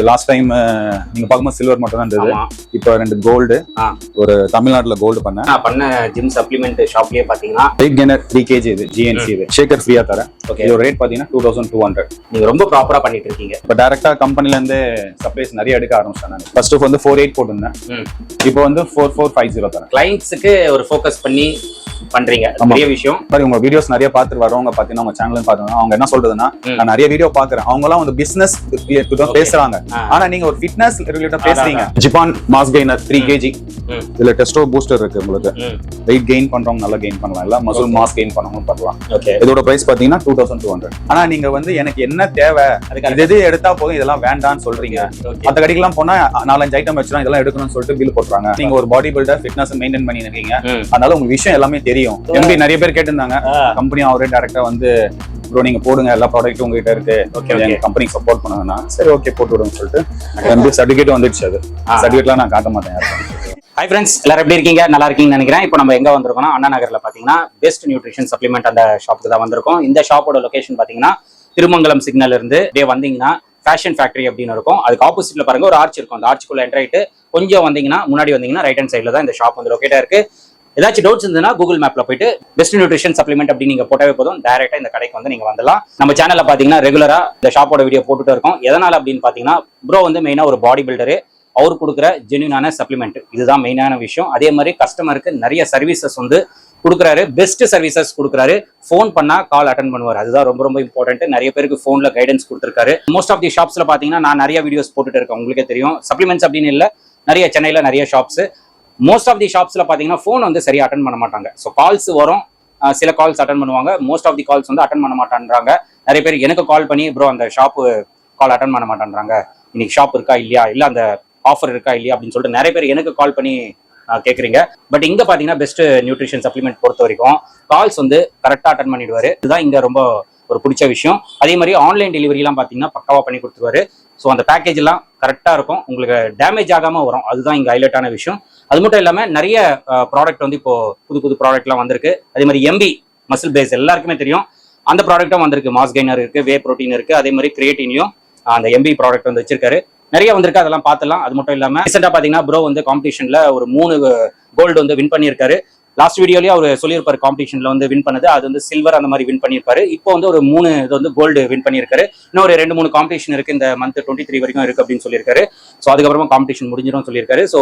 இது last time நீங்க பார்க்கும்போது சில்வர் மட்டும் தான் இருந்தது இப்போ ரெண்டு கோல்டு. ஒரு தமிழ்நாட்டுல கோல்டு பண்ணேன். நான் பண்ண ஜிம் சப்ளிமெண்ட் ஷாப்லயே பாத்தீங்கன்னா வெயிட் கெய்னர் த்ரீ கேஜி இது ஜிஎன்சி இது. ஷேக்கர் ஃப்ரீயா தரேன். ஓகே இதோட ரேட் பாத்தீங்கன்னா டூ தௌசண்ட் டூ ஹண்ட்ரட் நீங்க ரொம்ப ப்ராப்பரா பண்ணிட்டு இருக்கீங்க. இப்போ டேரக்டா கம்பெனில இருந்து சப்ளைஸ் நிறைய எடுக்க ஆரம்பிச்சேன் நான். ஃபர்ஸ்ட் வந்து ஃபோர் எயிட் போட்டிருந்தேன். இப்போ வந்து ஃபோர் ஃபோர் ஃபைவ் ஜீரோ தரேன். கிளைண்ட்ஸுக்கு ஒரு ஃபோக்கஸ் பண்ணி பண்றீங்க. பெரிய விஷயம். மாதிரி உங்க வீடியோஸ் நிறைய பார்த்துட்டு வரவங்க பாத்தீங்கன்னா உங்க சேனல் பாத்தீங்கன்னா அவங்க என்ன சொல்றதுன்னா. நான் நிறைய வீடியோ பாக்குறேன் அவங்க எல்லாம் வந்து பிசினஸ். பேசுறாங்க. ஆனா நீங்க ஒரு ஃபிட்னஸ் ரிலேட்டட் பேசுறீங்க. ஜிபான் மாஸ் கெய்னர் த்ரீ கேஜி. இதுல டெஸ்டோ பூஸ்டர் இருக்கு உங்களுக்கு. வெயிட் கெயின் பண்றவங்க நல்லா கெயின் பண்ணலாம். இல்ல மசில். மாஸ் கெயின் பண்ணவங்க பண்ணலாம். இதோட பிரைஸ் பாத்தீங்கன்னா டூ தௌசண்ட் டூ ஹண்ட்ரட் ஆனா நீங்க வந்து எனக்கு என்ன தேவை? அதுக்கு இது எது எடுத்தா போதும்? இதெல்லாம் வேண்டாம்னு சொல்றீங்க. ஓகே மத்த கடைக்கெல்லாம் போனா நாலஞ்சு ஐட்டம் வச்சுனா இதெல்லாம் எடுக்கணும்னு சொல்லிட்டு பில் போட்டுறாங்க. நீங்க ஒரு பாடி பில்டர் ஃபிட்னஸ் மெயின்டைன் பண்ணி இருக்கீங்க. அதனால உங்களுக்கு விஷயம் எல்லாமே தெரியும். எம்பி நிறைய பேர் கேட்டிருந்தாங்க. கம்பெனி அவரே டைரக்டா வந்து ப்ரோ நீங்க போடுங்க எல்லா ப்ராடக்ட்டும் உங்ககிட்ட இருக்கு. ஓகே எங்க கம்பெனி சப்போர்ட் பண்ணுங்கன்னா சரி ஓகே போட்டு விடுங்க சொல்லிட்டு எம்பி சர்டிஃபிகேட் வந்துடுச்சு அது. சர்டிஃபிகேட்லாம் நான் காட்ட மாட்டேன். ஹாய் ஃப்ரெண்ட்ஸ் எல்லாரும் எப்படி இருக்கீங்க? நல்லா இருக்கீங்கன்னு நினைக்கிறேன். இப்போ நம்ம எங்க வந்திருக்கோம்னா அண்ணா நகர்ல பாத்தீங்கன்னா பெஸ்ட் நியூட்ரிஷன் சப்ளிமெண்ட் அந்த ஷாப்புக்கு தான் வந்திருக்கோம். இந்த ஷாப்போட லொகேஷன் பாத்தீங்கன்னா திருமங்கலம் சிக்னல் இருந்து அப்படியே வந்தீங்கன்னா ஃபேஷன் ஃபேக்டரி அப்படின்னு இருக்கும். அதுக்கு ஆப்போசிட்ல பாருங்க ஒரு ஆர்ச் இருக்கும். அந்த ஆர்ச்சுக்குள்ள என்டர் ஆயிட்டு கொஞ்சம் வந்தீங்கன்னா முன்னாடி வந்தீங்கன்னா ரைட் ஹேண்ட் சைடில் தான் இந்த ஷாப் வந்து லொக்கேட்டா இருக்கு. ஏதாச்சும் டவுட்ஸ் இருந்ததுன்னா கூகுள் மேப்ல போயிட்டு பெஸ்ட் நியூட்ரிஷன் சப்ளிமெண்ட் அப்படின்னு நீங்க போட்டாவே போதும். டைரக்டா இந்த கடைக்கு வந்து நீங்க வந்துடலாம். நம்ம சேனல்ல பாத்தீங்கன்னா ரெகுலரா இந்த ஷாப்போட வீடியோ போட்டுட்டு இருக்கோம். எதனால அப்படின்னு பாத்தீங்கன்னா ப்ரோ வந்து மெயினா ஒரு பாடி பில்டரு அவர் கொடுக்குற ஜென்யூனான சப்ளிமெண்ட் இதுதான் மெயினான விஷயம். அதே மாதிரி கஸ்டமருக்கு நிறைய சர்வீசஸ் வந்து கொடுக்குறாரு. பெஸ்ட் சர்வீசஸ் கொடுக்குறாரு. ஃபோன் பண்ணா கால் அட்டன் பண்ணுவார். அதுதான் ரொம்ப ரொம்ப இம்பார்ட்டன்ட் நிறைய பேருக்கு ஃபோன்ல கைடன்ஸ் கொடுத்துருக்காரு. மோஸ்ட் ஆஃப் தி ஷாப்ஸ்ல பாத்தீங்கன்னா நான் நிறைய வீடியோஸ் போட்டுட்டு இருக்கேன். உங்களுக்கே தெரியும். சப்ளிமெண்ட்ஸ் அப்படின்னு இல்லை நிறைய சென்னையில நிறைய ஷாப்ஸ் மோஸ்ட் ஆஃப் தி ஷாப்ஸ்ல பார்த்தீங்கன்னா ஃபோன் வந்து சரியாக அட்டன் பண்ண மாட்டாங்க. ஸோ கால்ஸ் வரும். சில கால்ஸ் அட்டன் பண்ணுவாங்க. மோஸ்ட் ஆஃப் தி கால்ஸ் வந்து அட்டன் பண்ண மாட்டான்றாங்க. நிறைய பேர் எனக்கு கால் பண்ணி ப்ரோ அந்த ஷாப்பு கால் அட்டன் பண்ண மாட்டேன்றாங்க. இன்னைக்கு ஷாப் இருக்கா இல்லையா? இல்லை அந்த ஆஃபர் இருக்கா இல்லையா? அப்படின்னு சொல்லிட்டு நிறைய பேர் எனக்கு கால் பண்ணி கேட்குறீங்க பட் இங்கே பார்த்தீங்கன்னா பெஸ்ட் நியூட்ரிஷன் சப்ளிமெண்ட் பொறுத்த வரைக்கும் கால்ஸ் வந்து கரெக்டாக அட்டன் பண்ணிடுவார். இதுதான் இங்கே ரொம்ப ஒரு பிடிச்ச விஷயம். அதே மாதிரி ஆன்லைன் டெலிவரிலாம் பார்த்தீங்கன்னா பக்காவாக பண்ணி கொடுத்துருவாரு. ஸோ அந்த பேக்கேஜ் எல்லாம் கரெக்டாக இருக்கும். உங்களுக்கு டேமேஜ் ஆகாமல் வரும். அதுதான் இங்கே ஹைலைட்டான விஷயம். அது மட்டும் இல்லாமல் நிறைய ப்ராடக்ட் வந்து இப்போ புது புது ப்ராடக்ட்லாம் வந்திருக்கு. அதே மாதிரி எம்பி மசில் பேஸ் எல்லாருக்குமே தெரியும். அந்த ப்ராடக்ட்டும் வந்திருக்கு. மாஸ் கெய்னர் இருக்குது வே ப்ரோட்டீன் இருக்குது அதே மாதிரி கிரியேட்டினியும் அந்த எம்பி ப்ராடக்ட் வந்து வச்சிருக்காரு. நிறைய வந்திருக்கு. அதெல்லாம் பார்த்துலாம் அது மட்டும் இல்லாமல் ரீசெண்டாக பார்த்தீங்கன்னா ப்ரோ வந்து காம்படிஷனில் ஒரு மூணு கோல்டு வந்து வின் பண்ணியிருக்காரு. லாஸ்ட் வீடியோலயே அவர் சொல்லியிருப்பாரு காம்படிஷன்ல வந்து வின் பண்ணது. அது வந்து சில்வர் அந்த மாதிரி வின் பண்ணியிருப்பாரு. இப்போ வந்து ஒரு மூணு இது வந்து கோல்டு வின் பண்ணியிருக்காரு. இன்னும் ஒரு ரெண்டு மூணு காம்படிஷன் இருக்கு. இந்த மந்த் டுவெண்ட்டி த்ரீ வரைக்கும் இருக்கு அப்படின்னு சொல்லியிருக்காரு. ஸோ அதுக்கப்புறமா காம்படிஷன் முடிஞ்சிடும் சொல்லியிருக்காரு. ஸோ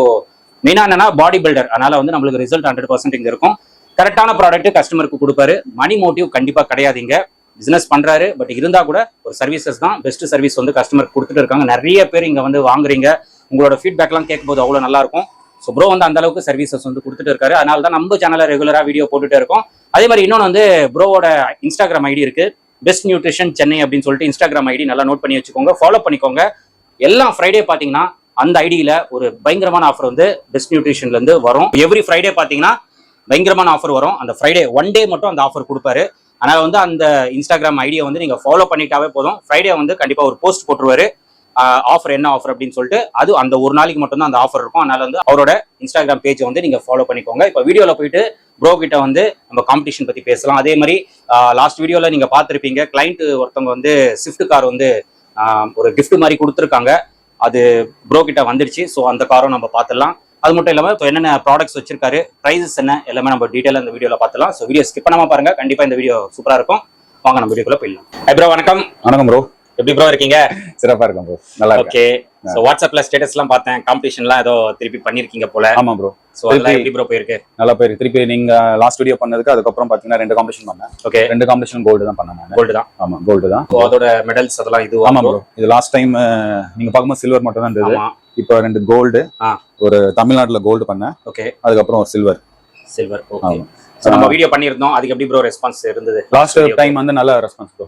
மெயினா என்னன்னா பாடி பில்டர் அதனால வந்து நம்மளுக்கு ரிசல்ட் ஹண்ட்ரட் பர்சன்ட் இங்க இருக்கும். கரெக்டான ப்ராடக்ட் கஸ்டமருக்கு கொடுப்பாரு. மணி மோட்டிவ் கண்டிப்பா கிடையாதுங்க பிசினஸ் பண்றாரு. பட் இருந்தா கூட ஒரு சர்வீசஸ் தான் பெஸ்ட் சர்வீஸ் வந்து கஸ்டமருக்கு கொடுத்துட்டு இருக்காங்க. நிறைய பேர் இங்க வந்து வாங்குறீங்க. உங்களோட ஃபீட்பேக்லாம் கேட்கும்போது அவ்வளவு நல்லா இருக்கும். ஸோ ப்ரோ வந்து அந்த அளவுக்கு சர்வீசஸ் வந்து கொடுத்துட்டு இருக்காரு. அதனால தான் நம்ம சேனலை ரெகுலராக வீடியோ போட்டுட்டு இருக்கோம். அதே மாதிரி இன்னொன்று வந்து ப்ரோவோட இன்ஸ்டாகிராம் ஐடி இருக்கு. பெஸ்ட் நியூட்ரிஷன் சென்னை அப்படின்னு சொல்லிட்டு இன்ஸ்டாகிராம் ஐடி நல்லா நோட் பண்ணி வச்சுக்கோங்க. ஃபாலோ பண்ணிக்கோங்க. எல்லாம் ஃப்ரைடே பாத்தீங்கன்னா அந்த ஐடியில ஒரு பயங்கரமான ஆஃபர் வந்து பெஸ்ட் நியூட்ரிஷன்ல இருந்து வரும். எவ்ரி ஃப்ரைடே பாத்தீங்கன்னா பயங்கரமான ஆஃபர் வரும். அந்த ஃப்ரைடே ஒன் டே மட்டும் அந்த ஆஃபர் கொடுப்பாரு. அதனால வந்து அந்த இன்ஸ்டாகிராம் ஐடியை வந்து நீங்க ஃபாலோ பண்ணிட்டாவே போதும். ஃப்ரைடே வந்து கண்டிப்பா ஒரு போஸ்ட் போட்டுருவாரு. ஆஃபர் என்ன ஆஃபர் அப்படின்னு சொல்லிட்டு அது அந்த ஒரு நாளைக்கு மட்டும் தான் அந்த ஆஃபர் இருக்கும். அதனால வந்து அவரோட இன்ஸ்டாகிராம் பேஜை வந்து நீங்க ஃபாலோ பண்ணிக்கோங்க. இப்போ வீடியோல போயிட்டு ப்ரோ கிட்ட வந்து நம்ம காம்படிஷன் பத்தி பேசலாம். அதே மாதிரி லாஸ்ட் வீடியோல நீங்க பார்த்துருப்பீங்க. கிளைண்ட் ஒருத்தவங்க வந்து ஸ்விஃப்ட் கார் வந்து ஒரு கிஃப்ட் மாதிரி கொடுத்துருக்காங்க. அது ப்ரோ கிட்ட வந்துடுச்சு ஸோ அந்த காரும் நம்ம பார்த்துடலாம் அது மட்டும் இல்லாமல் இப்போ என்னென்ன ப்ராடக்ட்ஸ் வச்சிருக்காரு ப்ரைஸஸ் என்ன எல்லாமே நம்ம டீட்டெயிலாக இந்த வீடியோவில் பார்த்துலாம் ஸோ வீடியோ ஸ்கிப் பண்ணாம பாருங்க. கண்டிப்பா இந்த வீடியோ சூப்பரா இருக்கும். வாங்க நம்ம வீடியோக்குள்ள போயிடலாம். ஹை ப்ரோ வணக்கம். வணக்கம் ப்ரோ எப்படி ப்ரோ இருக்கீங்க? சிறப்பா இருக்கும் ப்ரோ நல்லா ஓகே ஸோ வாட்ஸ்அப்ல ஸ்டேட்டஸ்லாம் பார்த்தேன். காம்படிஷன்லாம் ஏதோ திருப்பி பண்ணிருக்கீங்க போல. ஆமா ப்ரோ ஸோ அதெல்லாம் எப்படி ப்ரோ போயிருக்கு? நல்லா போயிரு திருப்பி நீங்க லாஸ்ட் வீடியோ பண்ணதுக்கு அதுக்கப்புறம் பாத்தீங்கன்னா ரெண்டு காம்படிஷன் பண்ணேன். ஓகே ரெண்டு காம்படிஷன் கோல்டு தான் பண்ணேன் கோல்டு தான். ஆமா கோல்டு தான். அதோட மெடல்ஸ் அதெல்லாம் இது ஆமா ப்ரோ இது லாஸ்ட் டைம் நீங்க பார்க்கும்போது சில்வர் மட்டும் தான் இருந்தது. இப்போ ரெண்டு கோல்டு. ஒரு தமிழ்நாட்டுல கோல்டு பண்ணேன். ஓகே அதுக்கப்புறம் சில்வர் சில்வர் ஓகே ஸோ நம்ம வீடியோ பண்ணியிருந்தோம். அதுக்கு எப்படி ப்ரோ ரெஸ்பான்ஸ் இருந்தது? லாஸ்ட் டைம் வந்து நல்ல ரெஸ்பான்ஸ் ப்ரோ.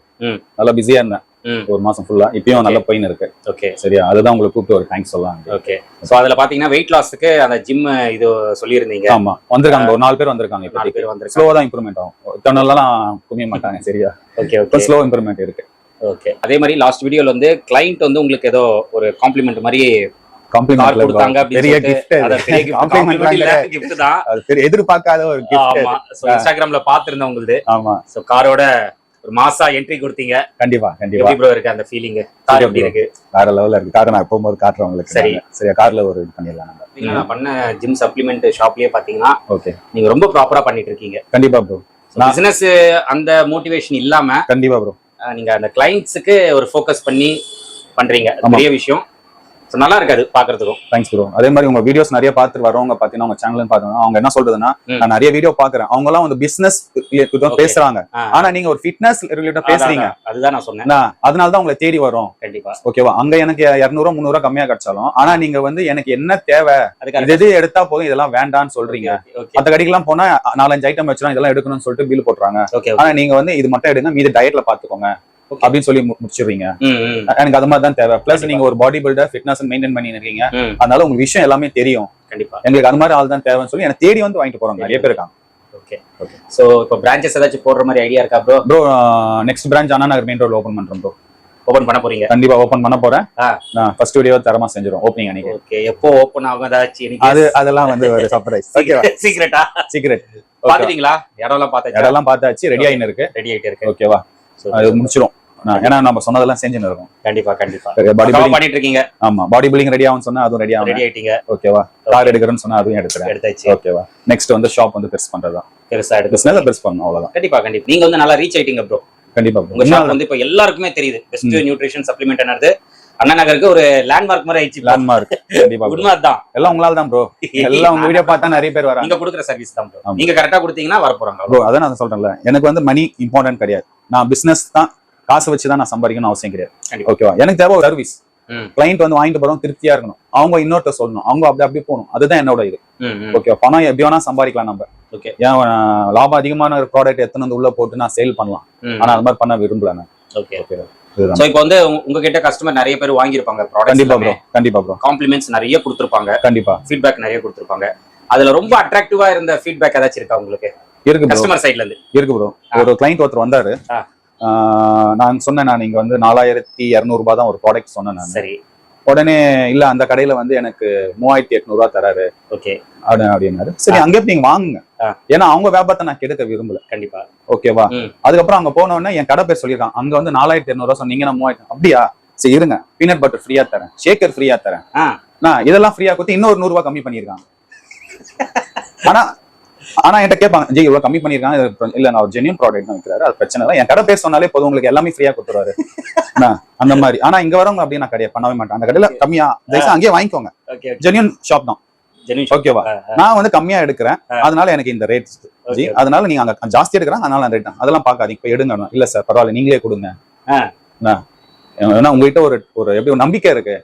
நல்லா பிஸியா இருந்தேன். ஒரு மாசம் ஃபுல்லா இப்பயும் நல்ல பெயின் இருக்கு. ஓகே சரியா? அதுதான் உங்களுக்கு கூப்பிட்டு ஒரு தேங்க்ஸ் சொல்லலாம் ஓகே ஸோ அதுல பாத்தீங்கன்னா வெயிட் லாஸ்க்கு அந்த ஜிம் இது சொல்லியிருந்தீங்க. ஆமா. வந்திருக்காங்க ஒரு நாலு பேர் வந்திருக்காங்க நாலு பேர் வந்திருக்காங்க. ஸ்லோவா தான் இம்ப்ரூவ்மெண்ட் ஆகும். இத்தனாலாம் குமிய மாட்டாங்க சரியா? ஓகே ஓகே ஸ்லோ இம்ப்ரூவ்மெண்ட் இருக்கு. ஓகே அதே மாதிரி லாஸ்ட் வீடியோல வந்து கிளைண்ட் வந்து உங்களுக்கு ஏதோ ஒரு காம்ப்ளிமெண்ட் மாதிரி கார் காம்ப்ளிமெண்ட்ல கொடுத்தாங்க பெரிய கிஃப்ட் காம்ப்ளிமெண்ட் தான். பெரிய எதிர்பார்க்காத ஒரு கிஃப்ட் இன்ஸ்டாகிராம்ல பாத்துருந்தேன் உங்களுது ஆமா. சோ காரோட ஒரு மாசா என்ட்ரி கொடுத்தீங்க. கண்டிப்பா கண்டிப்பா. ப்ரோ இருக்கு அந்த ஃபீலிங் கார் எப்படி இருக்கு? வேற லெவல்ல இருக்கு. காரை நான் போகும்போது காட்டுறேன் உங்களுக்கு சரி. சரியா? கார்ல ஒரு இது பண்ணிடலாம் நம்ம. நான் பண்ண ஜிம் சப்ளிமெண்ட் ஷாப்லயே பாத்தீங்கன்னா ஓகே நீங்க ரொம்ப ப்ராப்பரா பண்ணிட்டு இருக்கீங்க. கண்டிப்பா ப்ரோ பிசினஸ் அந்த மோட்டிவேஷன் இல்லாம கண்டிப்பா ப்ரோ நீங்க அந்த கிளைண்ட்ஸுக்கு ஒரு ஃபோக்கஸ் பண்ணி பண்றீங்க. பெரிய விஷயம். So, நல்லா இருக்காது பாக்குறதுக்கும். தேங்க்ஸ் ப்ரோ அதே மாதிரி உங்க வீடியோஸ் நிறைய பார்த்துட்டு வரவங்க பாத்தீங்கன்னா உங்க சேனல் பார்த்தோம்னா அவங்க என்ன சொல்றதுன்னா. நான் நிறைய வீடியோ பாக்குறேன் அவங்க எல்லாம் வந்து பிசினஸ். பேசுறாங்க. ஆனா நீங்க ஒரு ஃபிட்னஸ் ரிலேட்டட் பேசுறீங்க. அதுதான் நான் சொன்னேன். அதனால தான் உங்களை தேடி வரும் கண்டிப்பா. ஓகேவா அங்க எனக்கு இரநூறுவா முந்நூறுவா கம்மியா கிடைச்சாலும் ஆனா நீங்க வந்து எனக்கு என்ன தேவை இது எது எடுத்தா போதும் இதெல்லாம் வேண்டாம்னு சொல்றீங்க. அந்த கடைக்கெல்லாம் போனா நாலஞ்சு ஐட்டம் வச்சுனா இதெல்லாம் எடுக்கணும்னு சொல்லிட்டு பில் போட்டுறாங்க. ஓகே ஆனா நீங்க வந்து இது மட்டும் எடுங்க மீதி டயட்ல பாத்துக்கோங்க. அப்படின்னு சொல்லி மு- முடிச்சிடுறீங்க. ம் ம். எனக்கு அது மாதிரி தான் தேவை. பிளஸ் நீங்க ஒரு பாடி பில்டர் ஃபிட்னஸ் மெயின்டைன் பண்ணி இருக்கீங்க அதனால உங்களுக்கு விஷயம் எல்லாமே தெரியும். கண்டிப்பா. எங்களுக்கு அது மாதிரி ஆள் தான் தேவைன்னு சொல்லி எனக்கு தேடி வந்து வாங்கிட்டு போறாங்க நிறைய பேர் இருக்காங்க. ஓகே. சோ இப்போ பிரான்ச்சஸ் ஏதாச்சும் போடுற மாதிரி ஐடியா இருக்கா bro bro next branch Anna Nagar main road open பண்றோம் ப்ரோ ஓபன் பண்ண போறீங்க? கண்டிப்பா ஓபன் பண்ண போறேன். ஃபர்ஸ்ட் வீடியோ தரமா செஞ்சிரும் ஓப்பனிங் அன்னைக்கு. ஓகே. எப்போ ஓபன் ஆகும் ஏதாச்சும் அது அதெல்லாம் வந்து ஒரு சர்ப்ரைஸ் ஓகேவா சீக்கிரட்டா சீக்ரெட் பாத்துட்டீங்களா இடம்லாம் பார்த்தாச்சா? இடம்லாம் பார்த்தாச்சு? ரெடி ஆயின்னு இருக்கு. ரெடி ஆயிட்டு இருக்கு. ஓகேவா அது முடிச்சிரும். ஏன்னா நம்ம சொன்னதெல்லாம் செஞ்சுன்னு இருக்கோம். கண்டிப்பா கண்டிப்பா. பாடி பில்டிங் பண்ணிட்டு இருக்கீங்க ஆமா பாடி பில்டிங் ரெடி ஆகும் சொன்னா அதுவும் ரெடி ஆகும் ரெடி ஆயிட்டீங்க. ஓகேவா கார் எடுக்கிறேன்னு சொன்னா அதுவும் எடுத்துறேன் எடுத்தாச்சு. ஓகேவா நெக்ஸ்ட் வந்து ஷாப் வந்து பெருசு பண்றதுதான். பெருசா எடுத்து பெருசு பண்ணணும் அவ்வளவுதான். கண்டிப்பா கண்டிப்பா. நீங்க வந்து நல்லா ரீச் ஆயிட்டீங்க ப்ரோ கண்டிப்பா உங்க ஷாப் வந்து இப்போ எல்லாருக்குமே தெரியுது. பெஸ்ட் நியூட்ரிஷன் சப்ளிமெண்ட் என்னது? அண்ணா நகருக்கு ஒரு லேண்ட்மார்க் மாதிரி ஆயிடுச்சு. லேண்ட்மார்க் கண்டிப்பா. உண்மை அதான் எல்லாம் உங்களால தான் ப்ரோ எல்லாம் உங்க வீடியோ பார்த்தா நிறைய பேர் வராங்க. நீங்க கொடுக்குற சர்வீஸ் தான். ஆமா. நீங்க கரெக்டா கொடுத்தீங்கன்னா வர போறாங்க ப்ரோ அதான் நான் சொல்றேன்ல. எனக்கு வந்து மணி இம்பார்ட்டன்ட் கிடையாது. நான் பிசினஸ் தான் காசு வச்சு தான் நான் சம்பாதிக்கணும் அவசியம் கிடையாது. ஓகேவா எனக்கு தேவை ஒரு சர்வீஸ். கிளைண்ட் வந்து வாங்கிட்டு போறோம் திருப்தியா இருக்கணும். அவங்க இன்னொருத்த சொல்லணும். அவங்க அப்படி அப்படி போகணும். அதுதான் என்னோட இது. ஓகே பணம் எப்படி வேணா சம்பாதிக்கலாம் நம்ம. Okay. ஏன் லாபம் அதிகமான ஒரு ப்ராடக்ட் எத்தனை வந்து உள்ள போட்டு நான் சேல் பண்ணலாம். ஆனா அது மாதிரி பண்ண விரும்பல நான். ஓகே ஓகே சோ இப்போ வந்து உங்க- உங்ககிட்ட கஸ்டமர் நிறைய பேர் வாங்கியிருப்பாங்க கண்டிப்பா ப்ரோ கண்டிப்பா ப்ரோ காம்ப்ளிமெண்ட்ஸ் நிறைய கொடுத்துருப்பாங்க. கண்டிப்பா. ஃபீட்பேக் நிறைய கொடுத்துருப்பாங்க. அதுல ரொம்ப அட்ராக்டிவா இருந்த ஃபீட்பேக் ஏதாச்சும் இருக்கா உங்களுக்கு? இருக்கு கஸ்டமர் சைட்ல இருந்து. இருக்கு ப்ரோ ஒரு கிளைண்ட் ஒருத்தர் வந்தாரு. நான் சொன்னேன் நான் இங்க வந்து நாலாயிரத்தி இருநூறு ரூபாய் தான் ஒரு ப்ராடக்ட் சொன்னேன் நான். சரி. உடனே இல்ல அந்த கடையில வந்து எனக்கு மூவாயிரத்தி எட்நூறு ரூபாய் தராரு. ஓகே. அப்படி அப்படின்னாரு. சரி அங்கே நீங்க வாங்குங்க. ஏன்னா அவங்க வியாபாரத்தை நான் கெடுக்க விரும்பல. கண்டிப்பா. ஓகேவா. அதுக்கப்புறம் அங்க போன உடனே என் கடை பேர் சொல்லியிருக்கான். அங்க வந்து நாலாயிரத்தி எட்நூறு ரூபாய் சொன்னீங்கன்னா மூவாயிரத்தி அப்படியா? சரி இருங்க. பீனட் பட்டர் ஃப்ரீயா தரேன். ஷேக்கர் ஃப்ரீயா தரேன். நான் இதெல்லாம் ஃப்ரீயா கொடுத்து இன்னொரு நூறு ரூபாய் கம்மி பண்ணியிருக்காங்க ஆனா ஆனா என்கிட்ட கேட்பாங்க ஜி இவ்வளவு கம்மி பண்ணிருக்காங்க இல்ல நான் ஒரு ஜெனியூன் ப்ராடக்ட் தான் வைக்கிறாரு அது பிரச்சனை இல்லை. என் கடை பேர் சொன்னாலே போதும் உங்களுக்கு எல்லாமே ஃப்ரீயா கொடுத்துருவாரு. அந்த மாதிரி. ஆனா இங்க வரவங்க அப்படியே நான் கடையை பண்ணவே மாட்டேன். அந்த கடையில கம்மியா அங்கேயே வாங்கிக்கோங்க. ஜெனியூன் ஷாப் தான். ஓகேவா நான் வந்து கம்மியா எடுக்கிறேன். அதனால எனக்கு இந்த ரேட் ஜி. அதனால நீங்க அங்க ஜாஸ்தி எடுக்கிறேன் அதனால அந்த ரேட் அதெல்லாம் பார்க்காதீங்க. இப்ப எடுங்க இல்ல சார் பரவாயில்ல நீங்களே கொடுங்க. ஏன்னா உங்ககிட்ட ஒரு ஒரு எப்படி ஒரு நம்பிக்கை இருக்கு.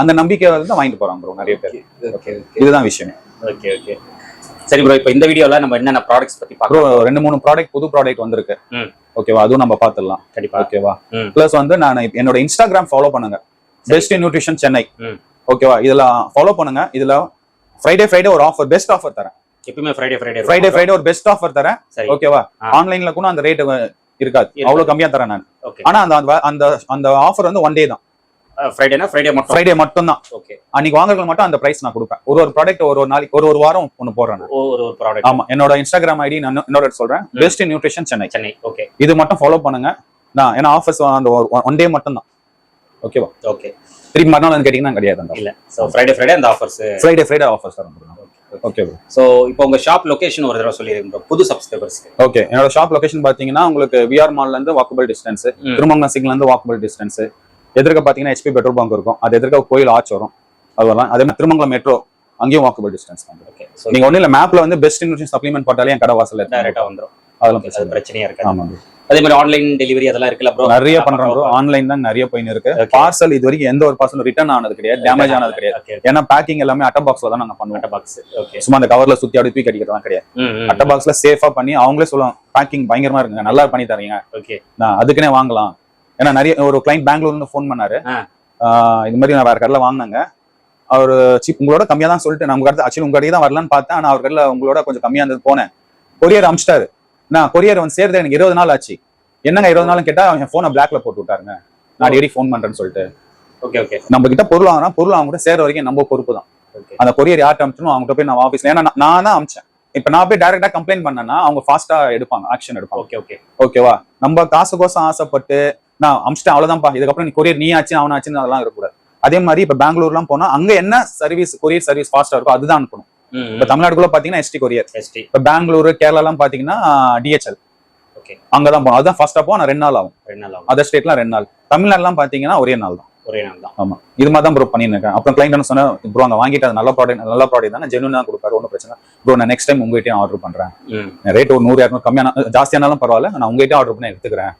அந்த நம்பிக்கை வந்து வாங்கிட்டு போறாங்க நிறைய பேர். இதுதான் விஷயம். ஓகே ஓகே சரி ப்ரோ இப்போ இந்த வீடியோல நம்ம என்னென்ன ப்ராடக்ட்ஸ் பத்தி ப்ரோ பார்க்கலாம் ரெண்டு மூணு ப்ராடக்ட் புது ப்ராடக்ட் வந்திருக்கு. ஓகேவா அதுவும் நம்ம பார்த்துடலாம். கண்டிப்பா. ஓகேவா. ப்ளஸ் வந்து நான் என்னோட இன்ஸ்டாகிராம் ஃபாலோ பண்ணுங்க. Best nutrition Chennai. ஓகேவா இதுல ஃபாலோ பண்ணுங்க. இதுல ஃப்ரைடே ஃப்ரைடே ஒரு ஆஃபர் பெஸ்ட் ஆஃபர் தரேன். எப்பவுமே ஃப்ரைடே ஃப்ரைடே ஃப்ரைடே ஃப்ரைடே ஒரு பெஸ்ட் ஆஃபர் தரேன். ஓகேவா. ஆன்லைன்ல கூட அந்த ரேட் இருக்காது. அவ்வளவு கம்மியா தரேன் நான். ஆனா அந்த அந்த- அந்த அந்த ஆஃபர் வந்து ஒன் டே தான். ஃப்ரைடேனா ஃப்ரைடே மட்டும் ஃப்ரைடே மட்டும்? தான் ஓகே அன்னைக்கு வாங்குறவங்க மட்டும் அந்த பிரைஸ் நான் கொடுப்பேன். ஒரு ஒரு ப்ராடக்ட் ஒரு ஒரு நாளைக்கு ஒரு ஒரு வாரம் ஒன்னு போடுறேன். ஒரு ஒரு ப்ராடக்ட் ஆமா என்னோட இன்ஸ்டாகிராம் ஐடி நான் இன்னொரு சொல்றேன். Best nutrition Chennai Chennai okay இது மட்டும் ஃபாலோ பண்ணுங்க. நான் ஏன்னா ஆஃபர்ஸ் அந்த ஒன் டே மட்டும் தான் ஓகேவா ஓகே திருப்பி மறுநாள் கேட்டீங்கன்னா கிடையாது அந்த இல்ல. சோ ஃப்ரைடே ஃப்ரைடே அந்த ஆஃபர்ஸ் ஃப்ரைடே ஃப்ரைடே ஆஃபர்ஸ் தரும் ஓகே சோ இப்போ உங்க ஷாப் லொகேஷன் ஒரு தடவை சொல்லிருங்க bro. புது சப்ஸ்கிரைபர்ஸ்க்கு ஓகே என்னோட ஷாப் லொகேஷன் பாத்தீங்கன்னா உங்களுக்கு விஆர் மால்ல இருந்து வாக்கபிள் டிஸ்டன்ஸ். திருமங்கலம் இருந்து வாக்கபிள் டிஸ்டன்ஸ் எதிர்க்க பாத்தீங்கன்னா ஹெச்பி பெட்ரோல் பங்க் இருக்கும். அது எதிர்க்க கோயில் ஆர்ச் வரும். அது வரலாம் அதே மாதிரி திருமங்கலம் மெட்ரோ அங்கேயும் வாக்கபிள் டிஸ்டன்ஸ் ஓகே சோ நீங்க ஒண்ணு இல்ல மேப்ல வந்து பெஸ்ட் நியூட்ரிஷன் சப்ளிமெண்ட் போட்டாலே என் கடை வாசல்ல இருக்கு. டைரக்டா வந்துரும். அதெல்லாம் அது பிரச்சனை இல்லை. பிரச்சனையா இருக்காது. ஆமா. bro. அதே மாதிரி ஆன்லைன் டெலிவரி அதெல்லாம் இருக்குல்ல ப்ரோ நிறைய பண்றோம் ப்ரோ ஆன்லைன் தான் நிறைய போயின்னு இருக்கு. பார்சல் இது வரைக்கும் எந்த ஒரு பார்சல் ரிட்டர்ன் ஆனது கிடையாது டேமேஜ் ஆனது கிடையாது. ஏன்னா பேக்கிங் எல்லாமே அட்டை பாக்ஸ்ல தான் நாங்க பண்ணுவோம். பாக்ஸ் ஓகே சும்மா அந்த கவர்ல சுத்தி அப்படி தூக்கி அடிக்கிறதெல்லாம் கிடையாது. அட்டை பாக்ஸ்ல சேஃபா பண்ணி அவங்களே சொல்லுவாங்க பேக்கிங் பயங்கரமா இருக்குங்க நல்லா பண்ணி தரீங்க. ஓகே நான் அதுக்குனே வாங்கலாம். ஏன்னா நிறைய ஒரு கிளைண்ட் பெங்களூர்ல இருந்து ஃபோன் பண்ணாரு. இது மாதிரி நான் வேற கடையில வாங்கினாங்க. அவர் சீப் உங்களோட கம்மியா தான் சொல்லிட்டு நம்ம கடை ஆக்சுவலி உங்க கடைக்கு தான் வரலான்னு பார்த்தேன் ஆனா அவர் கடையில உங்களோட கொஞ்சம் கம்மியா இருந்தது போனேன். கொரியர் அமிச்சிட்டாரு. நான் கொரியர் வந்து சேர்ந்து எனக்கு இருபது நாள் ஆச்சு. என்னங்க இருபது நாள் கேட்டா என் போனை பிளாக்ல போட்டு விட்டாருங்க. நான் அடிக்கடி ஃபோன் பண்றேன்னு சொல்லிட்டு. Okay okay. நம்ம கிட்ட பொருள் வாங்கினா பொருள் அவங்க கூட சேர்ற வரைக்கும் நம்ம பொறுப்பு தான். அந்த கொரியர் யார்ட்ட அமிச்சணும் அவங்ககிட்ட போய் நான் ஆஃபீஸ்ல ஏன்னா நான் நான் தான் அமிச்சேன். இப்ப நான் போய் டைரக்டா கம்ப்ளைண்ட் பண்ணேன்னா அவங்க ஃபாஸ்டா எடுப்பாங்க ஆக்ஷன் எடுப்பாங்க. Okay okay. ஓகேவா நம்ம காசு கோசம் ஆசைப்பட்டு நான் அமிச்சிட்டேன் அவ்வளவுதான்ப்பா. இதுக்கப்புறம் நீ கொரியர் நீ ஆச்சு அவன் ஆச்சுன்னு அதெல்லாம் இருக்கக்கூடாது. அதே மாதிரி இப்ப பெங்களூர்லாம் போனா அங்க என்ன சர்வீஸ் கொரியர் சர்வீஸ் ஃபாஸ்டா இருக்கோ அதுதான் அனுப்பணும். இப்ப தமிழ்நாடுக்குள்ள பாத்தீங்கன்னா எஸ்டி கொரியர் இப்ப பெங்களூர் கேரளா எல்லாம் பாத்தீங்கன்னா டிஹெச்எல் ஓகே. அங்கதான் போகணும் அதுதான் ஃபாஸ்டா போகும் ஆனா ரெண்டு நாள் ஆகும். ரெண்டு நாள் ஆகும். அதர் ஸ்டேட்லாம் ரெண்டு நாள். தமிழ்நாடுலாம் பாத்தீங்கன்னா ஒரே நாள் தான் ஒரே நாள் தான். ஆமா. இது மாதிரி தான் ப்ரோ பண்ணிருக்கேன் அப்புறம் கிளைண்ட் என்ன சொன்னா ப்ரோ அங்க வாங்கிட்டு நல்ல ப்ராடக்ட் நல்ல ப்ராடக்ட் தான். ஜெனுவன் தான் கொடுப்பாரு. ஒன்றும் பிரச்சனை ப்ரோ நான் நெக்ஸ்ட் டைம் உங்ககிட்டயும் ஆர்டர் பண்றேன். ரேட் ஒரு நூறு இரநூறு கம்மியான ஜாஸ்தியானாலும் பரவாயில்ல. நான் உங்ககிட்ட ஆர்டர் பண்ணி எடுத்துக்கிறேன்.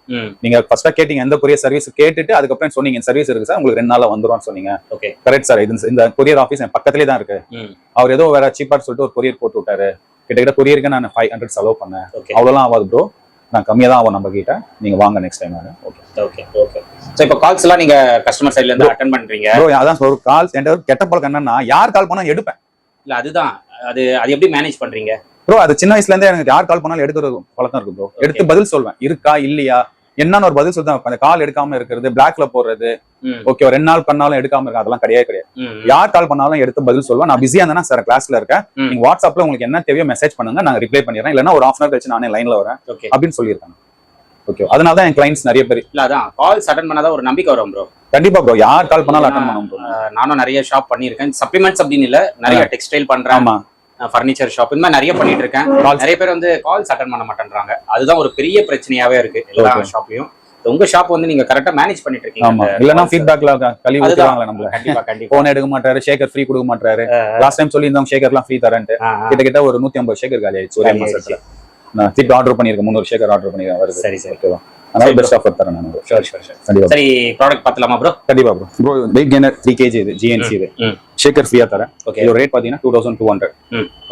நீங்க ஃபர்ஸ்டா கேட்டீங்க எந்த கொரியர் சர்வீஸ் கேட்டுட்டு அதுக்கப்புறம் சொன்னீங்க சர்வீஸ் இருக்கு சார். உங்களுக்கு ரெண்டு நாள்ல வந்துரும்னு சொன்னீங்க. Okay correct sir. இது இந்த கொரியர் ஆஃபீஸ் என் பக்கத்துலேயே தான் இருக்கு. அவர் ஏதோ வேற சீப்பா சொல்லிட்டு ஒரு கொரியர் போட்டு விட்டாரு. கிட்டத்தட்ட கொரியருக்கு நான் ஃபைவ் ஹண்ட்ரட் செலவு பண்ணேன். அவ்வளோலாம் ஆகாது ப்ரோ நான் கம்மியாக தான் ஆகும் நம்ம கிட்ட நீங்க வாங்க next time okay okay okay so இப்போ கால்ஸ் எல்லாம் நீங்க கஸ்டமர் சைட்ல இருந்து அட்டன் பண்றீங்க. ப்ரோ அதான் ஒரு கால் என்கிட்ட ஒரு கெட்ட பழக்கம் என்னன்னா யார் கால் பண்ணா எடுப்பேன். இல்ல அதுதான். அது அது எப்படி மேனேஜ் பண்றீங்க? ப்ரோ அது சின்ன வயசுல இருந்தே எனக்கு யார் கால் பண்ணாலும் எடுக்கிற பழக்கம் இருக்கு ப்ரோ எடுத்து பதில் சொல்வேன். இருக்கா இல்லையா? என்னன்னு ஒரு பதில் சொல்லுவேன் அந்த கால் எடுக்காம இருக்கிறது பிளாக்ல போடுறது. ஓகே ரெண்டு நாள் பண்ணாலும் எடுக்காம இருக்க அதெல்லாம் கிடையாது. கிடையாது யார் கால் பண்ணாலும் எடுத்து பதில் சொல்லுவேன். நான் பிஸியா இருந்தேன்னா சார் கிளாஸ்ல இருக்கேன். நீங்க வாட்ஸ்அப்ல உங்களுக்கு என்ன தேவையோ மெசேஜ் பண்ணுங்க. நான் ரிப்ளை பண்ணிடுறேன். இல்லைன்னா ஒரு ஆஃப் அன் கழிச்சு நானே லைன்ல வரேன். அப்படின்னு சொல்லியிருக்காங்க. ஓகே அதனால தான் என் கிளைண்ட்ஸ் நிறைய பேர் இல்ல அதான். கால்ஸ் அட்டன் பண்ணாதான் ஒரு நம்பிக்கை வரும் ப்ரோ கண்டிப்பா ப்ரோ யார் கால் பண்ணாலும் அட்டன் பண்ண bro. நானும் நிறைய ஷாப் பண்ணியிருக்கேன். சப்ளிமெண்ட்ஸ் அப்படின்னு இல்ல நிறைய டெக்ஸ்டைல் பண்றேன். ஆமா. ஃபர்னிச்சர் ஷாப் இந்த மாதிரி நிறைய பண்ணிட்டு இருக்கேன். நிறைய பேர் வந்து கால்ஸ் அட்டன் பண்ண மாட்டேன்றாங்க. அதுதான் ஒரு பெரிய பிரச்சனையாவே இருக்கு எல்லா. ஷாப்லயும் உங்க ஷாப் வந்து நீங்க கரெக்டா மேனேஜ் பண்ணிட்டு இருக்கீங்க calls. ஃபீட்பேக்ல கழுவி ஊத்துவாங்களே நம்மள. கண்டிப்பா கண்டிப்பா. போன் எடுக்க மாட்டாரு ஷேக்கர் ஃப்ரீ கொடுக்க மாட்டாரு. லாஸ்ட் டைம் சொல்லி இருந்தவங்க ஷேக்கர்லாம் ஃப்ரீ தரேன்ட்டு. ஆ, ஆ. கிட்ட கிட்ட ஒரு நூத்தி ஐம்பது ஷேக்கர் காலி ஆயிடுச்சு ஒரே மாசத்துல. நான் திருப்பி ஆர்டர் பண்ணிருக்கேன். முந்நூறு ஷேக்கர் ஆர்டர் பண்ணிருக்கேன். வருது. சரி சரி. ஓகேவா அதனால பெஸ்ட் ஆஃபர் தரேன் நான் ஷோர் ஷோர் ஷோர் கண்டிப்பா. சரி ப்ராடக்ட் பார்த்தலாமா ப்ரோ கண்டிப்பா bro bro weight gainer three kg இது ஜிஎன்சி இது. ஷேக்கர் ஃப்ரீயா தரேன். ஓகே இதோட ரேட் பாத்தீங்கன்னா டூ தௌசண்ட் டூ ஹண்ட்ரட்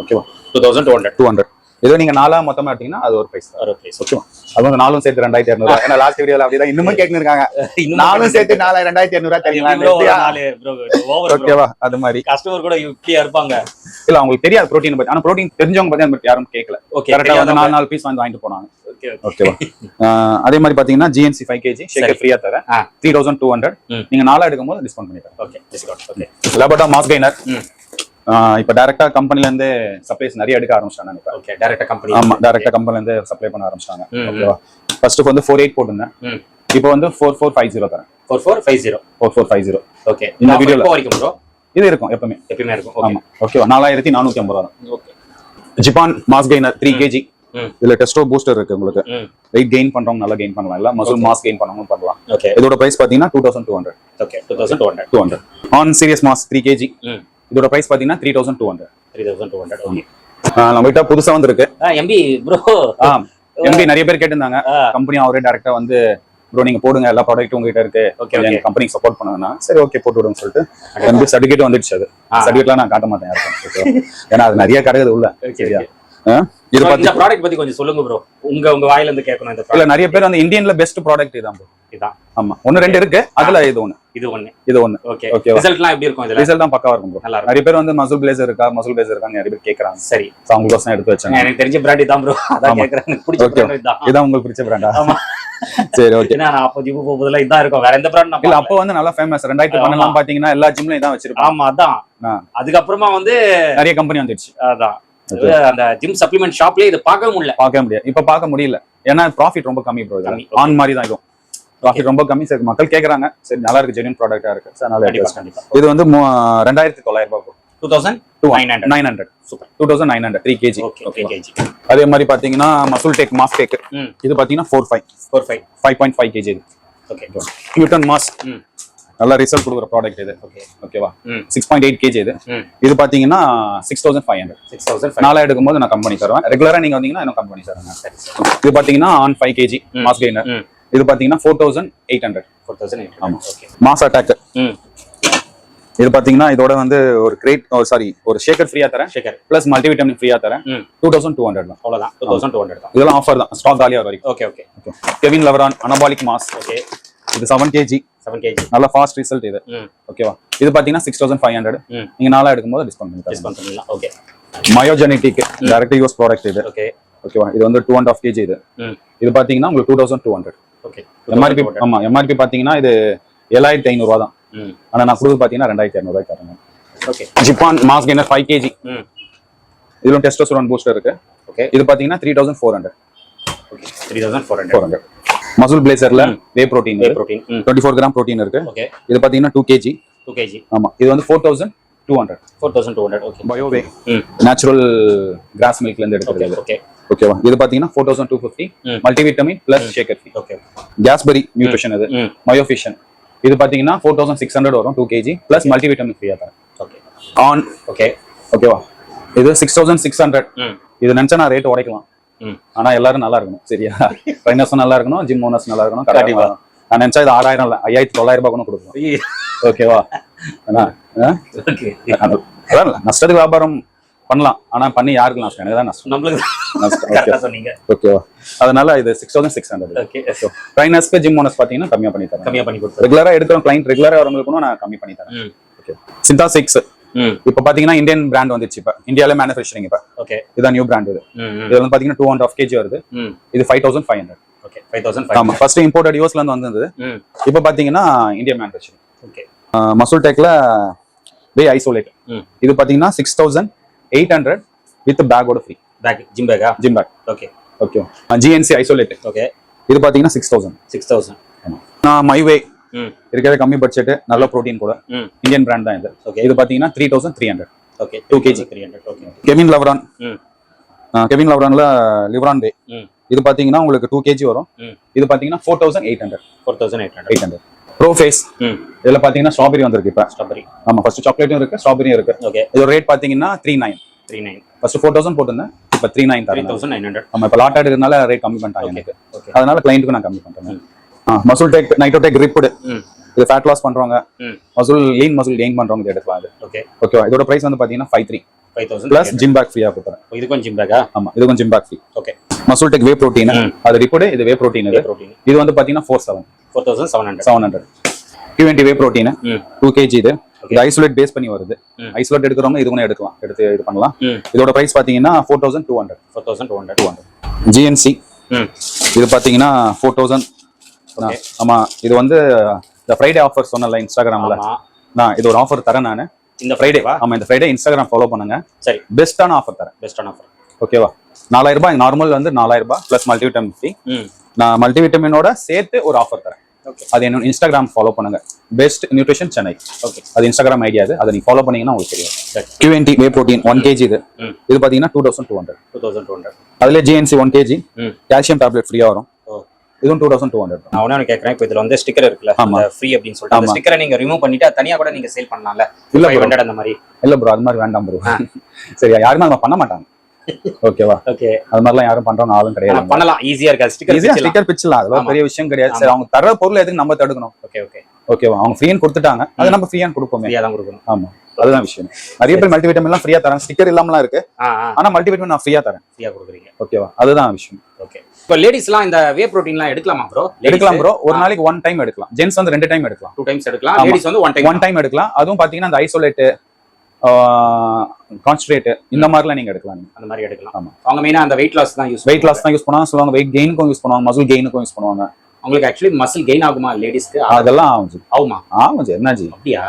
ஓகேவா two thousand two hundred two hundred இதோ நீங்க நாலா மொத்தமா எடுத்தீங்கன்னா அது ஒரு பிரைஸ் ஒரு ப்ரைஸ் ஓகேவா அது வந்து நாலும் சேர்த்து ரெண்டாயிரத்தி இரநூறு ஏன்னா லாஸ்ட் வீடியோல அப்படிதான் இன்னுமே கேட்டுன்னு இருக்காங்க நாலும் சேர்த்து நாலாயிரம் ரெண்டாயிரத்தி இரநூறுவா தெரியுங்களா ஓகேவா அது மாதிரி. கஸ்டமர் கூட இப்படியா இருப்பாங்க. இல்ல அவங்களுக்கு தெரியாது ப்ரோட்டீன் பத்தி. ஆனா ப்ரோட்டீன் தெரிஞ்சவங்க பத்தி அந்த யாரும் கேட்கல ஓகே கரெக்டா வந்து நாலு நாலு பீஸ் வந்து வாங்கிட்டு போனாங்க. ஓகே ஓகேவா அதே மாதிரி பாத்தீங்கன்னா ஜிஎன்சி ஃபைவ் கேஜி. ஷேக்கர் ஃப்ரீயா தரேன். Three thousand two hundred. நீங்க நாலா எடுக்கும்போது டிஸ்கவுண்ட் பண்ணி தரேன். ஓகே டிஸ்கவுண்ட் ஓகே லபட்டா மாஸ் கெய்னர் ம். இப்ப டைரக்டா கம்பெனில இருந்து சப்ளைஸ் நிறைய எடுக்க ஆரம்பிச்சிட்டாங்க இப்ப. ஓகே டைரக்டா கம்பெனி ஆமா டைரக்டா கம்பெனில இருந்து சப்ளை பண்ண ஆரம்பிச்சிட்டாங்க. ம், ஓகேவா ஃபர்ஸ்ட் வந்து ஃபோர் எயிட் போட்டிருந்தேன். இப்போ வந்து ஃபோர் ஃபோர் ஃபைவ் ஜீரோ தரேன். Four four five zero four four five zero okay இந்த வீடியோ வரைக்கும் ப்ரோ இது இருக்கும் எப்பவுமே. எப்பயுமே இருக்கும். ஆமா. ஓகேவா நாலாயிரத்தி நானூத்தி ஐம்பது ரூபா ஓகே ஜிபான் மாஸ் கெய்னர் த்ரீ கேஜி இதுல டெஸ்டோ பூஸ்டர் இருக்கு உங்களுக்கு. வெயிட் கெயின் பண்றவங்க நல்லா கெயின் பண்ணலாம். இல்ல மசில் மாஸ் கெயின் பண்ணவங்க பண்ணலாம். ஓகே இதோட பிரைஸ் பாத்தீங்கன்னா two thousand two hundred okay two thousand two hundred two hundred on serious mass three kg இதோட பிரைஸ் பாத்தீங்கன்னா three thousand two hundred three thousand two hundred okay வந்திருக்கு. MB bro ஆ MB நிறைய பேர் கேட்டிருந்தாங்க. Company அவரே டேரக்டா வந்து ப்ரோ நீங்க போடுங்க எல்லா ப்ராடக்ட்டும் உங்ககிட்ட இருக்கு. Okay. எங்க கம்பெனிக்கு சப்போர்ட் பண்ணுங்கன்னா சரி ஓகே போட்டு விடுங்க சொல்லிட்டு எம்பி சர்டிஃபிகேட் வந்துடுச்சு அது. சர்டிஃபிகேட்லாம் நான் காட்ட மாட்டேன் யாருக்கும்? ஏன்னா அது நிறைய கிடக்குது உள்ள. சரியா? இது பத்தி ப்ராடக்ட் பத்தி கொஞ்சம் சொல்லுங்க ப்ரோ உங்க உங்க வாயில இருந்து கேட்கணும் இந்த இல்ல ப்ராடக்ட் நிறைய பேர் வந்து இந்தியன்ல பெஸ்ட் ப்ராடக்ட் இதான் bro. இதான். ஆமா. ஒன்னு ரெண்டு இருக்கு. அதுல இது ஒண்ணு. இது ஒண்ணு. இது ஒண்ணு. ஓகே வா? ரிசல்ட்லாம் எப்படி இருக்கும் இதுல? ரிசல்ட் தான் பக்காவா இருக்கும். நல்லா இருக்கும். நிறைய பேர் வந்து மசூல் பிளேசர் இருக்கா மசூல் பிளேசர் இருக்கான்னு நிறைய பேர் கேக்குறாங்க. சரி. எடுத்து வச்சாங்க. எனக்கு தெரிஞ்ச பிராண்ட் இதான் ப்ரோ அதான் எனக்கு பிடிச்ச. பிராண்ட் இதான். இதான் உங்களுக்கு பிடிச்ச பிராண்டா ஆமா. சரி ஓகே நான் அப்போ ஜிம் இதான் இருக்கும். வேற எந்த பிராண்ட் இல்ல அப்போ வந்து நல்லா ஃபேமஸ் ரெண்டாயிரத்தி ஆமா. பன்னெண்டாம் பாத்தீங்கன்னா எல்லா ஜிம்லயும் இதான் வச்சிருப்பாங்க. ஆமா அதான். அதுக்கப்புறமா வந்து நிறைய கம்பெனி வந்துடுச்சு அதான். அந்த ஜிம் சப்ளிமெண்ட் ஷாப்லயே இது பார்க்க முடியல. பார்க்க முடியாது இப்ப பார்க்க முடியல. ஏன்னா ப்ராஃபிட் ரொம்ப கம்மி ப்ரோ ஆன் மாதிரி தான் இதுவும் ப்ராஃபிட் ரொம்ப கம்மி சரி மக்கள் கேக்குறாங்க. சரி நல்லா இருக்கு. ஜெனியன் ப்ராடக்டா இருக்கு. சரி நல்லா இது வந்து ரெண்டாயிரத்தி தொள்ளாயிரம் ரூபாய் two thousand nine hundred nine hundred super two thousand nine hundred three kg kg அதே மாதிரி பாத்தீங்கன்னா மசூல் டேக் மாஸ் டேக் இது பாத்தீங்கன்னா four five four five five point five kg இது. ஓகே மாஸ் நல்ல ரிசல்ட் கொடுக்குற ப்ராடக்ட் இது. ஓகே ஓகேவா சிக்ஸ் பாயிண்ட் எயிட் கேஜி இது. இது பாத்தீங்கன்னா six thousand five hundred six thousand five நாளா எடுக்கும்போது நான் கம்பெனி தருவேன். ரெகுலரா நீங்க வந்தீங்கன்னா இன்னும் கம்பெனி தருவேன். இது பாத்தீங்கன்னா on five kg. Mass gainer இது பாத்தீங்கன்னா four thousand eight hundred four thousand ஆமா. ஓகே மாஸ் அட்டாக் இது பாத்தீங்கன்னா இதோட வந்து ஒரு கிரேட் சாரி ஒரு ஷேக்கர் ஃப்ரீயா தரேன். ஷேகர் பிளஸ் மல்டிவிட்டமின் ஃப்ரீயா தரேன். டூ தௌசண்ட் டூ ஹண்ட்ரட் தான். அவ்வளோதான் டூ தௌசண்ட் டூ ஹண்ட்ரட் தான். இதெல்லாம் ஆஃபர் தான். ஸ்டாக் காலியா வர வரைக்கும் okay okay Kevin Levrone anabolic mass okay இது செவன் கேஜி செவன் கேஜி நல்ல ஃபாஸ்ட் ரிசல்ட் இது. ஓகேவா இது பாத்தீங்கன்னா சிக்ஸ் தௌசண்ட் ஃபைவ் ஹண்ட்ரட் நீங்க நாளா எடுக்கும்போது டிஸ்கவுண்ட் பண்ணி டிஸ்கவுண்ட் பண்ணிடலாம். Okay myogenetic direct use product இது. ஓகே ஓகேவா இது வந்து டூ அண்ட் ஆஃப் கேஜி இது. இது பாத்தீங்கன்னா உங்களுக்கு two thousand two hundred okay MRP ஆமா எம்ஆர்பி பாத்தீங்கன்னா இது ஏழாயிரத்தி ஐநூறுவா தான். ம். ஆனா நான் கொடுத்து பாத்தீங்கன்னா ரெண்டாயிரத்தி இரநூறுவாய்க்கு தரேன். ஓகே ஜிப்பான் மாஸ் கெய்னர் ஃபைவ் கேஜி இதுல டெஸ்டோஸ்டரோன் பூஸ்டர் இருக்கு. ஓகே இது பாத்தீங்கன்னா three thousand four hundred okay three thousand four four hundred hundred muscle பிளேசர்ல whey protein whey protein ம். டுவெண்ட்டி ஃபோர் கிராம் ப்ரோட்டீன் இருக்கு. ஓகே இது பாத்தீங்கன்னா டூ கேஜி டூ கேஜி ஆமா. இது வந்து four thousand two hundred four thousand two hundred okay பயோவே natural grass மில்க்ல இருந்து எடுக்கிறது ஓகே ஓகேவா இது பாத்தீங்கன்னா four thousand two fifty. Multivitamin plus shaker free okay கேஸ்பெரி nutrition ம். மயோஃபிஷன் இது. பாத்தீங்கன்னா ஃபோர் தௌசண்ட் சிக்ஸ் ஹண்ட்ரட் வரும் டூ கேஜி பிளஸ் மல்டிவிட்டமின் ஃப்ரீயா தரேன். ஓகே ஆன் ஓகே ஓகேவா இது சிக்ஸ் தௌசண்ட் சிக்ஸ் ஹண்ட்ரட் இது நினைச்சா நான் ரேட் உடைக்கலாம். ஆனா எல்லாரும் நல்லா இருக்கணும் சரியா? ட்ரைனர்ஸும் நல்லா இருக்கணும் ஜிம் ஓனர்ஸ் நல்லா இருக்கணும் கண்டிப்பா. நான் நினைச்சா இது ஆறாயிரம் இல்ல ஐயாயிரத்தி தொள்ளாயிரம் ரூபாய் கூட கொடுக்கலாம். ஓகேவா அதான் நஷ்டத்துக்கு வியாபாரம் பண்ணலாம். ஆனா பண்ணி யாருக்கு நஷ்டம்? எனக்கு தான் நஷ்டம். நம்மளுக்கு சொன்னீங்க. ஓகேவா அதனால இது six thousand six hundred okay ட்ரைனர்ஸ்க்கு gym owners பாத்தீங்கன்னா கம்மியா பண்ணி தரேன். கம்மியாக பண்ணி கொடுத்துரு ரெகுலரா எடுக்கிற கிளைண்ட் ரெகுலரா வரவங்களுக்கும் நான் கம்மி பண்ணி தரேன். ஓகே சிந்தா சிக்ஸ் இப்போ பாத்தீங்கன்னா இந்தியன் பிராண்ட் வந்துச்சு இப்ப. இந்தியால மேனுஃபேக்சரிங் இப்ப. ஓகே இதான் நியூ பிராண்ட் இது. இது வந்து பாத்தீங்கன்னா டூ அண்ட் ஆஃப் கேஜி வருது. இது five thousand five hundred okay five thousand ஆமா ஃபர்ஸ்ட் இம்போர்ட்டட் யூஎஸ்ல இருந்து வந்தது. இப்போ பாத்தீங்கன்னா இந்தியா மேனுஃபேக்சரிங் ஓகே மசூல் டெக்ல வே ஐசோலேட் இது பாத்தீங்கன்னா six thousand eight hundred with பேக்கோட ஃப்ரீ பேக் ஜிம் பேக்கா gym bag okay okay GNC isolate okay இது பாத்தீங்கன்னா சிக்ஸ் தௌசண்ட் சிக்ஸ் தௌசண்ட் நான் மைவே இருக்கிறது கம்மி பட்ஜெட் நல்ல ப்ரோட்டீன் கூட. இந்தியன் பிராண்ட் தான் இது. ஓகே இது பாத்தீங்கன்னா three thousand three hundred okay 2 kg. Three hundred okay Kevin Levrone ம். கெவின் லவ்ரான்ல லிவரான் ம். இது பாத்தீங்கன்னா உங்களுக்கு டூ கேஜி வரும். இது பாத்தீங்கன்னா four thousand eight hundred four thousand eight hundred eight hundred bro face இதுல பாத்தீங்கன்னா ஸ்ட்ராபெரி வந்திருக்கு இப்ப. ஸ்ட்ராபெரி ஆமா ஃபர்ஸ்ட் சாக்லேட்டும் இருக்கு ஸ்ட்ராபெரியும் இருக்கு. ஓகே இதோட ரேட் பாத்தீங்கன்னா three nine three nine first four thousand போட்டிருந்தேன் இப்போ three nine thousand nine hundred நம்ம இப்போ லாட் ஆடுறதுனால ரேட் கம்மி பண்ணிட்டாங்க எனக்கு. அதனால கிளைண்ட்டுக்கு நான் கம்மி பண்றேன் ஆ மசூல் டெக் நைட்டோடெக் ரிப்புடு இது ஃபேட் லாஸ் பண்றவங்க மசூல் லீன் மசூல் கெயின் பண்றவங்க இது. எடுக்கலாம் அது ஓகே ஓகேவா இதோட பிரைஸ் வந்து பாத்தீங்கன்னா five three five thousand plus gym bag ஃப்ரீயா கொடுக்குறேன். இதுக்கும் ஜிம் பேக்கா ஆமா இது கொஞ்சம் gym bag free okay muscle tech whey protein. அது ரிப்புடு இது வே ப்ரோட்டீன் இது. இது வந்து பாத்தீங்கன்னா four seven four thousand seven hundred seven hundred QNT whey protein two kg இது. இது ஐசோலேட் பேஸ் பண்ணி வருது. ஐசோலேட் எடுக்கிறவங்க இது கூட எடுக்கலாம். எடுத்து இது பண்ணலாம். இதோட பிரைஸ் பாத்தீங்கன்னா four thousand two hundred four thousand two hundred two hundred GNC இது பாத்தீங்கன்னா ஃபோர் தௌசண்ட். ஆமா இது வந்து இந்த ஃப்ரைடே ஆஃபர் சொன்னல இன்ஸ்டாகிராம்ல நான் இது ஒரு ஆஃபர் தரேன் நான். இந்த ஃப்ரைடே ஃப்ரைடேவா ஆமா இந்த ஃப்ரைடே இன்ஸ்டாகிராம் ஃபாலோ பண்ணுங்க. சரி. பெஸ்ட்டான ஆஃபர் தரேன். பெஸ்டான ஆஃபர் ஓகேவா நாலாயிரம் ரூபாய் நார்மல் வந்து நாலாயிரம் ரூபாய் ப்ளஸ் மல்டிவிட்டமின் ஃப்ரீ நான் மல்டிவிட்டமினோட சேர்த்து ஒரு ஆஃபர் தரேன். ஓகே அது என்னோட இன்ஸ்டாகிராம் ஃபாலோ பண்ணுங்க. பெஸ்ட் நியூட்ரிஷன் சென்னை ஓகே அது இன்ஸ்டாகிராம் ஐடியா அது. அதை நீங்க ஃபாலோ பண்ணீங்கன்னா உங்களுக்கு தெரியும். சரி. QNT whey protein one kg இது. இது பாத்தீங்கன்னா two thousand two hundred two thousand two hundred அதுல GNC one kg calcium tablet ஃப்ரீயா வரும். இதுவும் டூ தௌசண்ட் டூ ஹண்ட்ரட் நான் ஒன்று கேட்குறேன் இப்போ இதில் வந்து ஸ்டிக்கர் இருக்குல்ல ஆமா. ஃப்ரீ அப்படின்னு சொல்லிட்டு அந்த. ஸ்டிக்கரை நீங்க ரிமூவ் பண்ணிட்டு அது தனியா கூட நீங்க சேல் பண்ணலாம்ல? இல்ல. ஹண்ட்ரட் அந்த மாதிரி. இல்ல ப்ரோ அது மாதிரி வேண்டாம் ப்ரோ சரியா யாருமே அதை பண்ண மாட்டாங்க. ஓகேவா ஓகே அது மாதிரிலாம் யாரும் பண்றவங்க ஆளும் கிடையாது. பண்ணலாம். ஈஸியா இருக்கு. ஸ்டிக்கர் ஈஸியா ஸ்டிக்கர் பிச்சிடலாம் அதெல்லாம். பெரிய விஷயம் கிடையாது. சரி அவங்க தர பொருள் எதுக்கு நம்ம தடுக்கணும்? ஓகே ஓகே ஓகேவா அவங்க ஃப்ரீன்னு கொடுத்துட்டாங்க. அது நம்ம ஃப்ரீயான்னு கொடுப்போமே. ஃப்ரீயா தான் கொடுக்கணும். ஆமா. அதுதான் விஷயம். நிறைய பேர் மல்டிவிட்டமின் எல்லாம் ஃப்ரீயா தரேன் ஸ்டிக்கர் இல்லாமலாம் இருக்கு. ஆனா மல்டிவிட்டமின் நான் ஃப்ரீயா தரேன். ஃப்ரீயா கொடுக்குறீங்க. ஓகேவா அதுதான் விஷயம். ஓகே இப்போ லேடிஸ்லாம் இந்த வே ப்ரோட்டீன்லாம் எடுக்கலாமா ப்ரோ எடுக்கலாம் ப்ரோ ஒரு நாளைக்கு ஒன் டைம் எடுக்கலாம். ஜென்ஸ் வந்து ரெண்டு டைம் எடுக்கலாம். டூ டைம்ஸ் எடுக்கலாம். லேடிஸ் வந்து ஒன் டைம் ஒன் டைம் எடுக்கலாம். அதுவும் பாத்தீங்கன்னா அந்த ஐசோலேட்டு கான்ஸ்ட்ரேட் இந்த மாதிரிலாம் நீங்க எடுக்கலாம். அந்த மாதிரி எடுக்கலாம். ஆமா. அவங்க மெயினா அந்த வெயிட் லாஸ் தான் யூஸ் வெயிட் லாஸ் தான் யூஸ் பண்ணுவாங்க. சொல்லுவாங்க வெயிட் கெயினுக்கும் யூஸ் பண்ணுவாங்க. மசில் கெயினுக்கும் யூஸ் பண்ணுவாங்க. அவங்களுக்கு ஆக்சுவலி மசில் கெயின் ஆகுமா லேடிஸ்க்கு அதெல்லாம் ஆகும் ஆகுமா? ஆகும் என்னாச்சு? அப்படியா?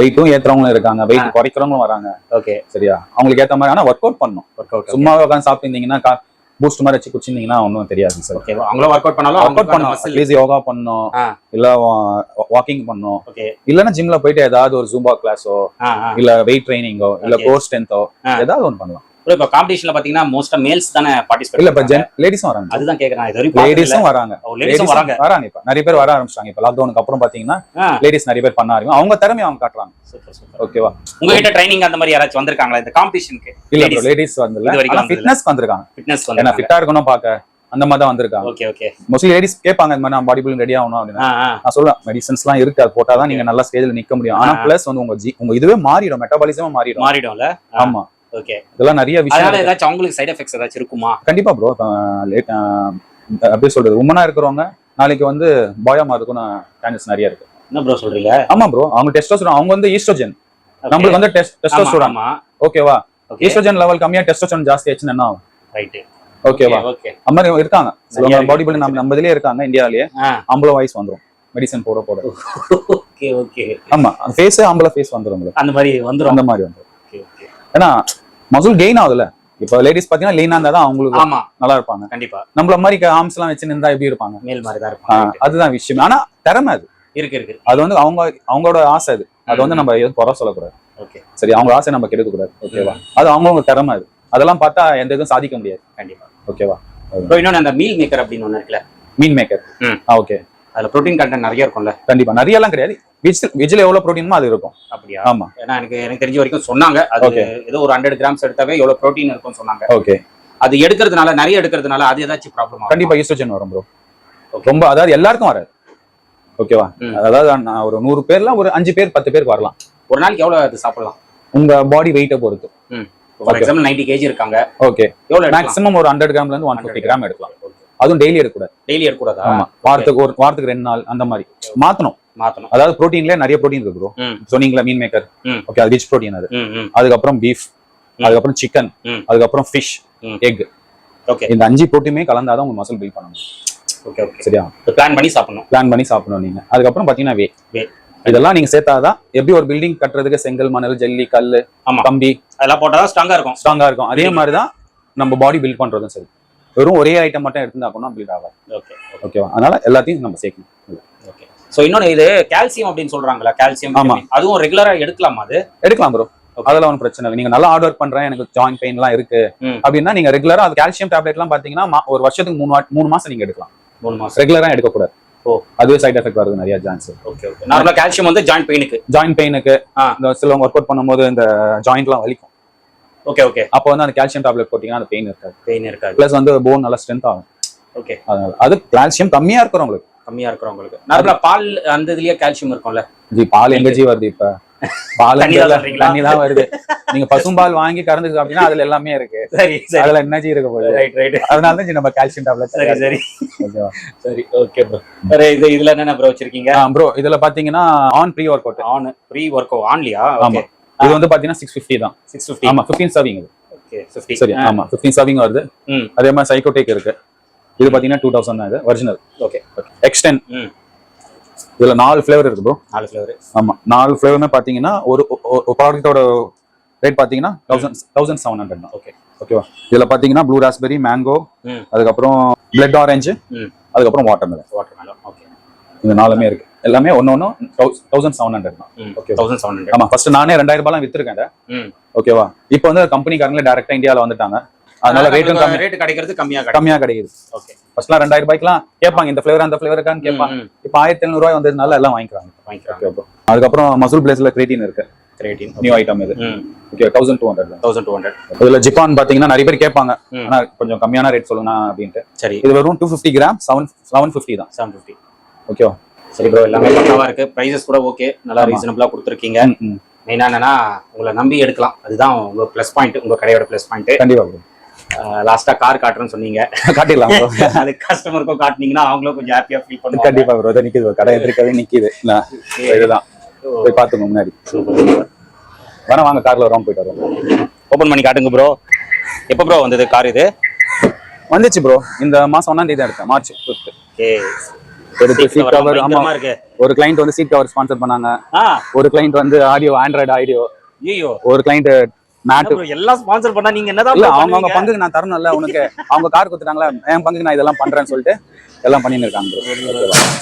வெயிட்டும் ஏத்துறவங்களும் இருக்காங்க. வெயிட் குறைக்கிறவங்களும் வராங்க. ஓகே சரியா? அவங்களுக்கு ஏத்த மாதிரி ஆனா ஒர்க் அவுட் பண்ணணும் ஒர்க் அவுட் சும்மா உட்காந்து சாப்பிட்டீங்கன்னா பூஸ்ட் மாதிரி வச்சு குடிச்சிருந்தீங்கன்னா ஒன்றும் தெரியாது சார் ஓகே அவங்களும் ஒர்க் அவுட் பண்ணாலும் ஒர்க் அவுட் பண்ணணும் மசில் அட்லீஸ்ட் யோகா பண்ணணும் ஆ. இல்ல வாக்கிங் பண்ணணும் ஓகே இல்லைன்னா ஜிம்ல போயிட்டு ஏதாவது ஒரு ஜூம்பா கிளாஸோ இல்ல வெயிட் ட்ரைனிங்கோ இல்ல. கோர் ஸ்ட்ரென்த்தோ. ஏதாவது ஒன்று பண்ணலாம். ப்ரோ இப்போ காம்படிஷன்ல பாத்தீங்கன்னா மோஸ்டா மேல்ஸ் தானே பார்ட்டிசிபேட் இல்ல இப்ப ஜென் லேடிஸும் வராங்க. அதுதான் கேக்குறேன். இது வரைக்கும் லேடிஸும் வராங்க. லேடிஸும் வராங்க. வராங்க இப்ப. நிறைய பேர் வர ஆரம்பிச்சிட்டாங்க. இப்ப லாக்டவுனுக்கு அப்புறம் பாத்தீங்கன்னா லேடிஸ் நிறைய பேர் பண்ண ஆரம்பிக்கும். அவங்க திறமையை அவங்க காட்டுறாங்க. சூப்பர் சூப்பர் ஓகேவா உங்ககிட்ட ட்ரைனிங் அந்த மாதிரி யாராச்சும் வந்திருக்காங்களா? இந்த காம்படிஷனுக்கு இல்ல. லேடிஸ் வந்து. ஃபிட்னஸ் வந்திருக்காங்க. ஃபிட்னஸ் ஏன்னா வந்து ஃபிட்டா இருக்கணும் பாக்க அந்த மாதிரி தான் வந்திருக்காங்க. ஓகே ஓகே மோஸ்ட்லி லேடிஸ் கேட்பாங்க இந்த மாதிரி நான் பாடி பில்டிங் ரெடி ஆகணும் அப்படின்னு. நான் சொல்லுவேன் மெடிசன்ஸ் எல்லாம் இருக்கு. அது போட்டாதான் நீங்க நல்ல ஸ்டேஜ்ல நிக்க முடியும். ஆனா. பிளஸ் வந்து உங்க ஜி உங்க இதுவே மாறிடும். மெட்டபாலிசமே மாறிடும். மாறிடும்ல? ஆமா. ஓகே இதெல்லாம் நிறைய விஷயம். ஏதாச்சும் அவங்களுக்கு சைடு எஃபெக்ட்ஸ் ஏதாச்சும் இருக்குமா? கண்டிப்பா ப்ரோ அப்படியே சொல்றது. உமனா இருக்கிறவங்க நாளைக்கு வந்து பாயா மாறதுக்கும் சான்சஸ் நிறைய இருக்கு. என்ன ப்ரோ சொல்றீங்க? ஆமா ப்ரோ அவங்க டெஸ்டோஸ்டரோன் அவங்க வந்து ஈஸ்ட்ரோஜன். நம்மளுக்கு வந்து டெஸ்டோஸ்டரோன் ஓகேவா ஓகே ஈஸ்ட்ரோஜன் லெவல் கம்மியா டெஸ்டோஸ்டரோன் ஜாஸ்தி ஆச்சுன்னா என்ன ஆகும்? ரைட் ஓகேவா ஓகே அந்த மாதிரி இருக்காங்க. பாடி பில்டிங் நம்ம நம்ம இதுலயே இருக்காங்க இந்தியாலயே ஆ. ஆம்பளை வாய்ஸ் வந்துரும். மெடிசன் போட போட. ஓகே ஓகே ஆமா. ஃபேஸ் ஆம்பளை ஃபேஸ் வந்துரும் அந்த மாதிரி வந்துரும். அந்த மாதிரி வந்துரும். ஏன்னா மசில் கெயின் ஆகுதுல இப்போ லேடிஸ் பாத்தீங்கன்னா லீனா இருந்தா தான் அவங்களுக்கு ஆமா. நல்லா இருப்பாங்க. கண்டிப்பா. நம்மள மாதிரி ஆர்ம்ஸ் எல்லாம் வச்சு நின்றா எப்படி இருப்பாங்க? மேல் மாதிரி தான் இருக்கும் அதுதான் விஷயம். ஆனா திறமை அது. இருக்கு இருக்கு. அது வந்து அவங்க அவங்களோட ஆசை அது. அது வந்து நம்ம எதுவும் குறை சொல்லக்கூடாது. ஓகே. சரி அவங்க ஆசை நம்ம கெடுக்க கூடாது ஓகேவா அது அவங்கவுங்க திறமை அது. அதெல்லாம் பார்த்தா எந்த இதுவும் சாதிக்க முடியாது. கண்டிப்பா. ஓகேவா ப்ரோ இன்னொன்னு அந்த மீல் மேக்கர் அப்படின்னு ஒண்ணு இருக்குல்ல? மீன் மேக்கர் ஓகே அதுல ப்ரோட்டீன் கண்டென்ட் நிறைய இருக்கும்ல. கண்டிப்பா. நிறைய எல்லாம் கிடையாது வெஜ் வெஜ்ல எவ்வளவு ப்ரோட்டீனுமோ அது இருக்கும். அப்படியா? ஆமா. ஏன்னா எனக்கு எனக்கு தெரிஞ்ச வரைக்கும் சொன்னாங்க. அது. ஏதோ ஒரு ஹண்ட்ரட் கிராம்ஸ் எடுத்தாவே எவ்வளவு ப்ரோட்டீன் இருக்கும்னு சொன்னாங்க. ஓகே அது எடுக்கிறதுனால நிறைய எடுக்கிறதுனால அது ஏதாச்சும் ப்ராப்ளம் கண்டிப்பா ஈஸ்ட்ரோஜன் வரும் ப்ரோ. ரொம்ப அதாவது எல்லாருக்கும் வராது. ஓகேவா. அதாவது நான் ஒரு நூறு பேர்ல ஒரு அஞ்சு பேர் பத்து பேருக்கு வரலாம். ஒரு நாளைக்கு எவ்வளவு அது சாப்பிடலாம்? உங்க பாடி வெயிட்டை பொறுத்து. ஃபார் எக்ஸாம்பிள் நைன்டி கேஜி இருக்காங்க. ஓகே எவ்வளவு மேக்ஸிமம் ஒரு ஹண்ட்ரட் கிராம்ல இருந்து ஒன் ஃபிஃப்டி கிராம் எடுக்கலாம். அதுவும் டெய்லி எடுக்கக்கூடாது. டெய்லி எடுக்கக்கூடாதா? ஆமா. வாரத்துக்கு ஒரு வாரத்துக்கு ரெண்டு நாள் அந்த மாதிரி. மாத்தணும். மாத்தணும். அதாவது ப்ரோட்டீன்ல நிறைய ப்ரோட்டீன் இருக்கு ப்ரோ. சொன்னீங்களா மீன் மேக்கர். ஓகே அது ரிச் ப்ரோட்டீன் அது. அதுக்கப்புறம் பீஃப் அதுக்கப்புறம் சிக்கன். அதுக்கப்புறம் ஃபிஷ். எக் ஓகே இந்த அஞ்சு ப்ரோட்டீனுமே கலந்தாதான் உங்க மசில் பில்ட் பண்ணணும் ஓகே ஓகே சரியா? பிளான் பண்ணி சாப்பிடணும். பிளான் பண்ணி சாப்பிடணும் நீங்க. அதுக்கப்புறம் பாத்தீங்கன்னா வே வே. இதெல்லாம் நீங்க சேர்த்தாதான் எப்படி ஒரு பில்டிங் கட்டுறதுக்கு செங்கல் மணல் ஜல்லி கல் கம்பி. அதெல்லாம் போட்டாதான் ஸ்ட்ராங்கா இருக்கும். ஸ்ட்ராங்கா இருக்கும். அதே மாதிரி தான் நம்ம பாடி பில்ட் பண்றதும் சரி. வெறும் ஒரே ஐட்டம் மட்டும் எடுத்துருந்தா கூட பில்ட் ஆகாது. ஓகே ஓகேவா அதனால எல்லாத்தையும் நம்ம சேர்க்கணும். ஓகே சோ இன்னொன்னு இது கால்சியம் அப்படின்னு சொல்றாங்களா கால்சியம் ஆமா. அதுவும் ரெகுலரா எடுக்கலாமா அது? எடுக்கலாம் ப்ரோ. அதெல்லாம் ஒன்றும் பிரச்சனை இல்லை. நீங்க நல்லா ஹார்ட் ஒர்க் பண்றேன் எனக்கு ஜாயின் பெயின் எல்லாம் இருக்கு. அப்படின்னா நீங்க ரெகுலரா அது கால்சியம் டேப்லெட் எல்லாம் பாத்தீங்கன்னா ஒரு வருஷத்துக்கு மூணு மூணு மாசம் நீங்க எடுக்கலாம். மூணு மாசம். ரெகுலரா எடுக்கக்கூடாது. ஓ. அதுவே சைடு எஃபெக்ட் வருது நிறைய சான்ஸ் ஓகே ஓகே நார்மலா கால்சியம் வந்து ஜாயிண்ட் பெயினுக்கு ஜாயின் பெயினுக்கு. இந்த சிலவங்க ஒர்க் அவுட் பண்ணும்போது இந்த ஜாயிண்ட்லாம் வலிக்கும். ஓகே ஓகே அப்போ வந்து அந்த கால்சியம் டேப்லெட் போட்டீங்கன்னா அந்த பெயின் இருக்காது. பெயின் இருக்காது. பிளஸ் வந்து போன் நல்லா ஸ்ட்ரென்த் ஆகும். ஓகே அதனால அது கால்சியம் கம்மியா இருக்கிறவங்களுக்கு கம்மியா இருக்கிறவங்களுக்கு. நார்மலா பால் அந்த இதுலயே கால்சியம் இருக்கும்ல? ஜி பால் எங்க ஜி வருது இப்ப? பால் தண்ணி தான் வருது? நீங்க பசும்பால் வாங்கி கறந்து சாப்பிட்டீங்கன்னா அதுல எல்லாமே இருக்கு. சரி சரி. அதுல என்ன ஜி இருக்க போகுது? ரைட் ரைட் அதனால தான் நம்ம கால்சியம் டேப்லெட் சரி சரி. சரி ஓகே ப்ரோ வேற இது இதுல என்னென்ன ப்ரோ வச்சிருக்கீங்க? ப்ரோ இதுல பாத்தீங்கன்னா on pre work out on pre work ஆன்லியா ஆமா இது வந்து பாத்தீங்கன்னா சிக்ஸ் ஃபிஃப்டி தான். சிக்ஸ் ஃபிஃப்டி ஆமா ஃபிஃப்டீன் சர்விங் இது சரி ஆமா ஃபிஃப்டீன் சர்விங் வருது. அதே மாதிரி சைக்கோடெக் இருக்கு. இது பாத்தீங்கன்னா டூ தௌசண்ட் தான் இது ஒரிஜினல் ஓகே. எக்ஸ்டென் இதுல நாலு ஃபிளேவர் இருக்கு ப்ரோ நாலு ஃபிளவர் ஆமா நாலு ஃபிளேவருமே பாத்தீங்கன்னா ஒரு ப்ராடக்ட்டோட ரேட் பாத்தீங்கன்னா தௌசண்ட் தௌசண்ட் செவன் ஹண்ட்ரட் தான். ஓகே. ஓகேவா? இதுல பாத்தீங்கன்னா ப்ளூ ராஸ்பெரி மேங்கோ அதுக்கப்புறம் பிளட் ஆரஞ்சு அதுக்கப்புறம் water melon water melon okay இந்த நாலுமே இருக்கு. எல்லாமே ஒன்னு ஒன்னு தௌசண்ட் செவன் ஹண்ட்ரட் தான். Okay. தௌசண்ட் செவன் ஹண்ட்ரட் ஆமா ஃபர்ஸ்ட் நானே ரெண்டாயிரம் ரூபாய்லாம் வித்துருக்கேன் ஓகேவா இப்போ வந்து கம்பெனிக்காரங்களே டேரக்டா இந்தியால வந்துட்டாங்க. அதனால ரேட்டும் கம்மி. ரேட் கிடைக்கிறது கம்மியா கம்மியா கிடைக்குது. ஓகே ஃபர்ஸ்ட்லாம் ரெண்டாயிரம் ரூபாய்க்குலாம் கேட்பாங்க இந்த ஃபிளேவர் அந்த ஃபிளேவர் இருக்கான்னு கேட்பாங்க இப்போ ஆயிரத்தி எழுநூறு ரூபாய் வந்ததுனால எல்லாம் வாங்கிக்கிறாங்க. வாங்கிக்கிறாங்க. ஓகே. அதுக்கப்புறம் மசூல் பிளேஸ்ல கிரேட்டின் இருக்கு. ரேட்டிங் நியூ ஐட்டம் இது. Okay thousand two hundred thousand two hundred இதுல ஜிப்பான் பாத்தீங்கன்னா நிறைய பேர் கேட்பாங்க. ஆனா கொஞ்சம் கம்மியான ரேட் சொல்லுங்க அப்படின்ட்டு. சரி. இது வெறும் two fifty gram seven seven fifty தான். செவன் ஃபிஃப்டி ஓகேவா சரி ப்ரோ எல்லாமே பக்காவா இருக்கு. ப்ரைஸஸ் கூட ஓகே நல்லா. ரீசனபிளா கொடுத்துருக்கீங்க. மெயினா என்னன்னா உங்களை நம்பி எடுக்கலாம். அதுதான் உங்க ப்ளஸ் பாயிண்ட் உங்க கடையோட ப்ளஸ் பாயிண்ட் கண்டிப்பா bro. லாஸ்டா கார் காட்டுறேன்னு சொன்னீங்க. காட்டிடலாம் bro. அது கஸ்டமருக்கும் காட்டுனீங்கன்னா அவங்களும் கொஞ்சம் ஹாப்பியா ஃபீல் பண்ணுவாங்க. கண்டிப்பா ப்ரோ இதை நிக்குது. கடை எதிர்க்கவே நிக்குது. இதுதான். போய் பாத்துக்கோ முன்னாடி. வேணா வாங்க கார்ல வரோம் போயிட்டு வரோம் ஓபன் பண்ணி காட்டுங்க ப்ரோ எப்போ ப்ரோ வந்தது கார் இது? வந்துச்சு ப்ரோ இந்த மாசம் ஒன்னாம் தேதி தான் எடுத்தேன். மார்ச் ஃபிஃப்த் ஓகே எடுத்து சீட் கவர் ஆமா. ஒரு கிளைண்ட் வந்து சீட் கவர் ஸ்பான்சர் பண்ணாங்க. ஒரு கிளைண்ட் வந்து ஆடியோ ஆண்ட்ராய்டு ஆடியோ ஐயோ ஒரு கிளைண்ட் ப்ரோ எல்லாம் ஸ்பான்சர் பண்ணா நீங்க என்னதான் இல்ல அவங்க அவங்க? பங்குக்கு நான் தரணும்ல உனக்கு. அவங்க கார் கொடுத்துட்டாங்களா? என் பங்குக்கு நான் இதெல்லாம் பண்றேன்னு சொல்லிட்டு எல்லாம் பண்ணின்னு இருக்காங்க.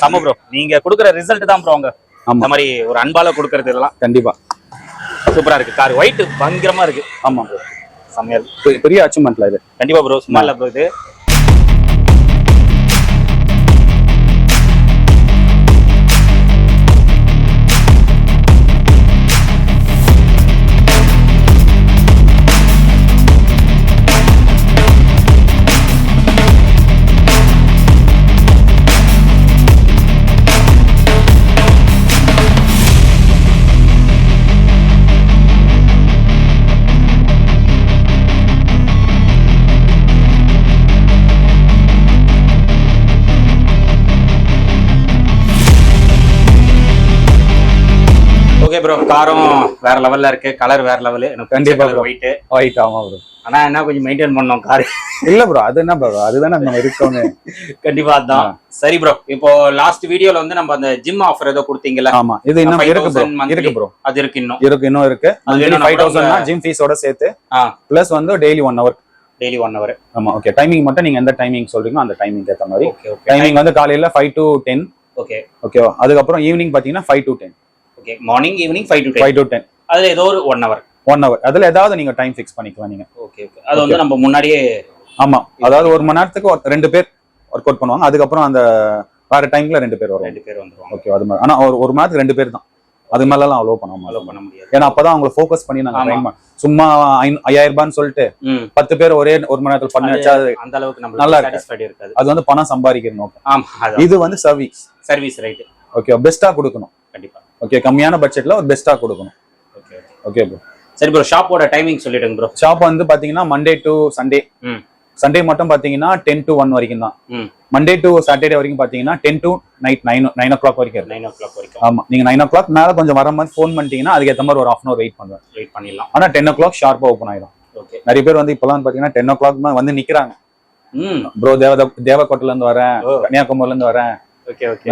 செம ப்ரோ நீங்க கொடுக்குற ரிசல்ட் தான் ப்ரோ அவங்க. ஆமா. இந்த மாதிரி ஒரு அன்பால கொடுக்கறது இதெல்லாம். கண்டிப்பா. சூப்பரா இருக்கு. கார் ஒயிட் பயங்கரமா இருக்கு. ஆமா bro. செம்மையா பெரிய அச்சீவ்மெண்ட்ல இது. கண்டிப்பா ப்ரோ சும்மா இல்ல ப்ரோ இது. ஓகே ப்ரோ காரும் வேற லெவல்ல இருக்கு கலர் வேற லெவல் எனக்கு கண்டிப்பா. ஒயிட் ஒயிட் ஆமா ப்ரோ ஆனா என்ன கொஞ்சம் மெயின்டைன் பண்ணோம் கார் இல்ல ப்ரோ அது என்ன ப்ரோ அதுதானே நம்ம இருக்கோங்க கண்டிப்பா அதான். சரி ப்ரோ இப்போ லாஸ்ட் வீடியோல வந்து நம்ம அந்த ஜிம் ஆஃபர் ஏதோ கொடுத்தீங்கல்ல? ஆமா இது இன்னும் 5000 இருக்கு ப்ரோ. இருக்கு ப்ரோ அது இருக்கு இன்னும். இருக்கு இன்னும் இருக்கு. அது வேணும்னா ஃபைவ் கூட தௌசண்ட் ஜிம் ஃபீஸோட சேர்த்து பிளஸ் வந்து daily one hour daily one hour ஆமா ஓகே டைமிங் மட்டும் நீங்க எந்த டைமிங் சொல்றீங்களோ அந்த டைமிங் ஏத்த மாதிரி. டைமிங் வந்து காலையில ஃபைவ் டு டென் ஓகே ஓகேவா அதுக்கப்புறம் ஈவினிங் பாத்தீங்கன்னா five to ten okay morning evening five to five to ten அதுல ஏதோ ஒரு ஒன் ஹவர் ஒன் ஹவர் அதுல ஏதாவது நீங்க டைம் ஃபிக்ஸ் பண்ணிக்கலாம் நீங்க. ஓகே ஓகே அது வந்து நம்ம முன்னாடியே ஆமா. அதாவது ஒரு மணி நேரத்துக்கு ரெண்டு பேர் ஒர்க் அவுட் பண்ணுவாங்க. அதுக்கப்புறம் அந்த வேற டைம்ல ரெண்டு பேர் வருவாங்க. ரெண்டு பேர் வந்துருவாங்க. ஓகே அது மாதிரி. ஆனா ஒரு ஒரு மணி நேரத்துக்கு ரெண்டு பேர் தான். அது மேலலாம் அலோவ் பண்ண மாட்டோம் பண்ண முடியாது. ஏன்னா அப்பதான் அவங்களை ஃபோக்கஸ் பண்ணி நாங்க சும்மா ஐயாயிரம் ரூபான்னு சொல்லிட்டு பத்து பேர் ஒரே ஒரு மணி நேரத்துல பண்ணி வச்சா அந்த அளவுக்கு நல்லா இருக்கு. சாட்டிஸ்ஃபைடு இருக்காது. அது வந்து பணம் அதான் இது வந்து சர்வீஸ் சர்வீஸ் ரைட் ஓகே பெஸ்டா கொடுக்கணும். கண்டிப்பா. ஓகே கம்மியான பட்ஜெட்ல ஒரு பெஸ்டா கொடுக்கணும். ஓகே ஓகே ப்ரோ சரி ப்ரோ ஷாப்போட டைமிங் சொல்லிடுங்க ப்ரோ ஷாப் வந்து பாத்தீங்கன்னா மண்டே டு சண்டே சண்டே மட்டும் பாத்தீங்கன்னா டென் டு ஒன் வரைக்கும் தான். மண்டே டு சாட்டர்டே வரைக்கும் பாத்தீங்கன்னா ten to night nine nine o'clock வரைக்கும் நைன் ஓ கிளாக் வரைக்கும். ஆமா நீங்க நைன் ஓ கிளாக் மேல கொஞ்சம் வர மாதிரி ஃபோன் பண்ணிட்டீங்கன்னா அதுக்கேற்ற மாதிரி ஒரு ஆஃப் அன் வெயிட் பண்ணுவேன். வெயிட் பண்ணிடலாம். ஆனா டென் ஓ கிளாக் ஷார்ப்பா ஓப்பன் ஆயிடும். ஓகே நிறைய பேர் வந்து இப்பெல்லாம் பாத்தீங்கன்னா டென் ஓ கிளாக் வந்து நிக்கிறாங்க. ம். ப்ரோ தேவ தேவக்கோட்டையில இருந்து வரேன். கன்னியாகுமரில இருந்து வரேன். ஓகே ஓகே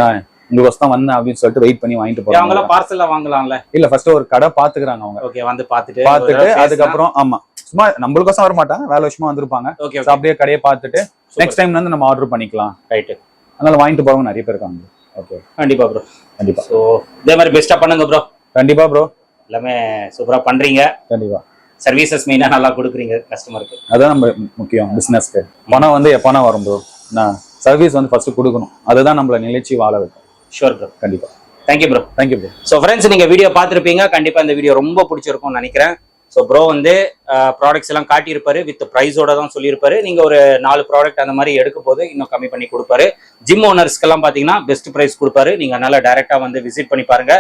நான் உங்களுக்கு தான் வந்தேன் அப்படின்னு சொல்லிட்டு வெயிட் பண்ணி வாங்கிட்டு போறாங்க. அவங்களாம் பார்சல்ல வாங்கலாம்ல? இல்ல ஃபர்ஸ்ட் ஒரு கடை பாத்துக்கிறாங்க அவங்க. ஓகே வந்து பார்த்துட்டு பார்த்துட்டு அதுக்கப்புறம் ஆமா. சும்மா நம்மளுக்கோசம் வர மாட்டாங்க வேலை விஷயமா வந்திருப்பாங்க. ஓகே அப்படியே கடையை பார்த்துட்டு நெக்ஸ்ட் டைம் வந்து நம்ம ஆர்டர் பண்ணிக்கலாம். ரைட் அதனால வாங்கிட்டு போறவங்க நிறைய பேர் இருக்காங்க. ஓகே கண்டிப்பா ப்ரோ கண்டிப்பா. ஸோ இதே மாதிரி பெஸ்ட்டாக பண்ணுங்க ப்ரோ கண்டிப்பா ப்ரோ எல்லாமே சூப்பரா பண்றீங்க. கண்டிப்பா. சர்வீசஸ் மெயினாக நல்லா கொடுக்குறீங்க கஸ்டமருக்கு அதான் நம்ம முக்கியம் பிசினஸ்க்கு பணம் வந்து எப்பனா வரும் ப்ரோ நான் சர்வீஸ் வந்து ஃபர்ஸ்ட் கொடுக்கணும். அதுதான் நம்மள நிலைச்சி வாழ வைக்கும். ஷோர் ப்ரோ கண்டிப்பா. Thank you bro thank you bro so friends நீங்க வீடியோ பார்த்துருப்பீங்க. கண்டிப்பா இந்த வீடியோ ரொம்ப பிடிச்சிருக்கும்னு நினைக்கிறேன். ஸோ ப்ரோ வந்து ப்ராடக்ட்ஸ் எல்லாம் காட்டியிருப்பாரு. வித் ப்ரைஸோட தான் சொல்லியிருப்பாரு. நீங்க ஒரு நாலு ப்ராடக்ட் அந்த மாதிரி எடுக்கும் போது இன்னும் கம்மி பண்ணி கொடுப்பாரு. ஜிம் ஓனர்ஸ்க்கெல்லாம் பார்த்தீங்கன்னா பெஸ்ட் ப்ரைஸ் கொடுப்பாரு. நீங்க அதனால டேரெக்டாக வந்து விசிட் பண்ணி பாருங்க.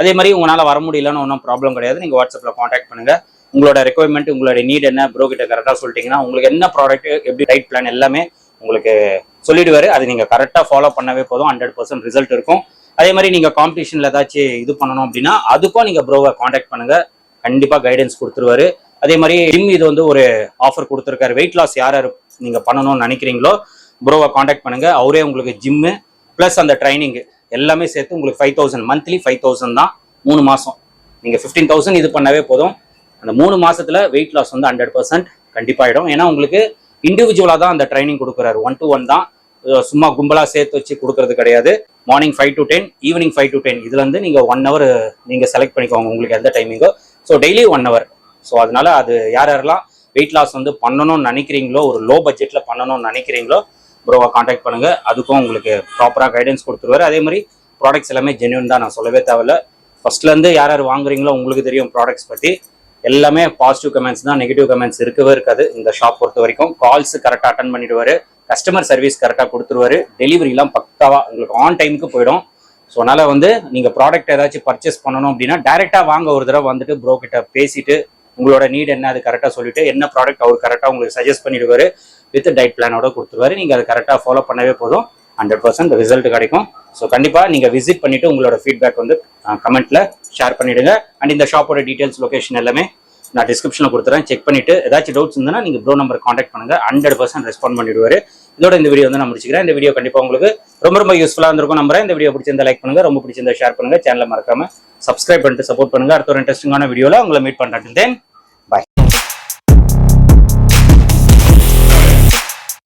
அதே மாதிரி உங்களால் வர முடியலன்னு ஒன்றும் ப்ராப்ளம் கிடையாது. நீங்கள் வாட்ஸ்அப்பில் காண்டாக்ட் பண்ணுங்க. உங்களோட ரெக்குவயர்மெண்ட் உங்களோட நீட் என்ன ப்ரோ கிட்ட கரெக்டாக சொல்லிட்டீங்கன்னா உங்களுக்கு என்ன ப்ராடக்ட் எப்படி ரைட் பிளான் எல்லாமே உங்களுக்கு சொல்லிடுவாரு. அது நீங்க கரெக்டாக ஃபாலோ பண்ணவே போதும். ஹண்ட்ரட் பர்சன்ட் ரிசல்ட் இருக்கும். அதே மாதிரி நீங்க காம்படிஷன்ல ஏதாச்சும் இது பண்ணணும் அப்படின்னா அதுக்கும் நீங்க ப்ரோவை காண்டாக்ட் பண்ணுங்க. கண்டிப்பா கைடன்ஸ் கொடுத்துருவாரு. அதே மாதிரி ஜிம் இது வந்து ஒரு ஆஃபர் கொடுத்துருக்காரு. வெயிட் லாஸ் யார் யார் நீங்க பண்ணணும்னு நினைக்கிறீங்களோ ப்ரோவை காண்டாக்ட் பண்ணுங்க. அவரே உங்களுக்கு ஜிம்மு ப்ளஸ் அந்த ட்ரைனிங் எல்லாமே சேர்த்து உங்களுக்கு five thousand monthly five thousand தான் மூணு மாசம். நீங்க ஃபிஃப்டீன் தௌசண்ட் இது பண்ணவே போதும். அந்த மூணு மாசத்துல வெயிட் லாஸ் வந்து ஹண்ட்ரட் பர்சன்ட் கண்டிப்பாயிடும். ஏன்னா உங்களுக்கு இண்டிவிஜுவலா தான் அந்த ட்ரைனிங் கொடுக்குறாரு. ஒன் டு ஒன் தான். சும்மா கும்பலாக சேர்த்து வச்சு கொடுக்கறது கிடையாது. Morning five to ten evening five to ten இதுலேருந்து நீங்கள் ஒன் ஹவர் நீங்கள் செலக்ட் பண்ணிக்கோங்க உங்களுக்கு எந்த டைமிங்கோ so daily one hour so அதனால அது யார் யாரெல்லாம் வெயிட் லாஸ் வந்து பண்ணணும்னு நினைக்கிறீங்களோ ஒரு லோ பட்ஜெட்டில் பண்ணணும்னு நினைக்கிறீங்களோ ப்ரோவை காண்டாக்ட் பண்ணுங்கள் அதுக்கும் உங்களுக்கு ப்ராப்பராக கைடன்ஸ் கொடுத்துருவாரு. அதே மாதிரி ப்ராடக்ட்ஸ் எல்லாமே ஜென்யூன் தான். நான் சொல்லவே தேவையில்ல. ஃபஸ்ட்லேருந்து யார் யார் வாங்குறீங்களோ உங்களுக்கு தெரியும் ப்ராடக்ட்ஸ் பற்றி எல்லாமே பாசிட்டிவ் கமெண்ட்ஸ் தான் நெகட்டிவ் கமெண்ட்ஸ் இருக்கவே இருக்காது. இந்த ஷாப் பொறுத்த வரைக்கும். கால்ஸ் கரெக்டாக அட்டன் பண்ணிடுவார். கஸ்டமர் சர்வீஸ் கரெக்டாக கொடுத்துருவாரு. டெலிவரிலாம் பக்காவாக உங்களுக்கு ஆன் டைமுக்கு போயிடும். ஸோ அதனால் வந்து நீங்கள் ப்ராடக்ட் ஏதாச்சும் பர்ச்சேஸ் பண்ணணும் அப்படின்னா டேரெக்டாக வாங்க ஒரு தடவை வந்துட்டு ப்ரோ கிட்ட பேசிட்டு உங்களோட நீட் என்ன அது கரெக்டாக சொல்லிட்டு என்ன ப்ராடக்ட் அவர் கரெக்டாக உங்களுக்கு சஜஸ்ட் பண்ணிடுவாரு. வித் டயட் பிளானோட கொடுத்துருவாரு. நீங்கள் அதை கரெக்டாக ஃபாலோ பண்ணவே போதும். ஹண்ட்ரட் பர்சன்ட் ரிசல்ட் கிடைக்கும். ஸோ கண்டிப்பாக நீங்கள் விசிட் பண்ணிவிட்டு உங்களோட ஃபீட்பேக் வந்து கமெண்ட்டில் ஷேர் பண்ணிவிடுங்க அண்ட் இந்த ஷாப்போட டீடைல்ஸ் லொகேஷன் எல்லாமே நான் டிஸ்கிரிப்ஷனில் கொடுத்துறேன். செக் பண்ணிட்டு ஏதாச்சும் டவுட்ஸ் இருந்ததுன்னா நீங்கள் ப்ரோ நம்பர் காண்டாக்ட் பண்ணுங்க. ஹண்ட்ரட் பர்சன்ட் ரெஸ்பாண்ட் பண்ணிவிடுவார் இதோட இந்த வீடியோ வந்து நான் முடிச்சுக்கிறேன். இந்த வீடியோ கண்டிப்பாக உங்களுக்கு ரொம்ப ரொம்ப யூஸ்ஃபுல்லாக இருந்திருக்கும். நம்புறேன். இந்த வீடியோ பிடிச்சிருந்தா லைக் பண்ணுங்க. ரொம்ப பிடிச்சிருந்தா ஷேர் பண்ணுங்க. சேனலை மறக்காம சப்ஸ்கிரைப் பண்ணிட்டு சப்போர்ட் பண்ணுங்க. அடுத்த ஒரு இன்ட்ரெஸ்டிங்கான வீடியோவில் உங்களை மீட் பண்ணுறேன் தென்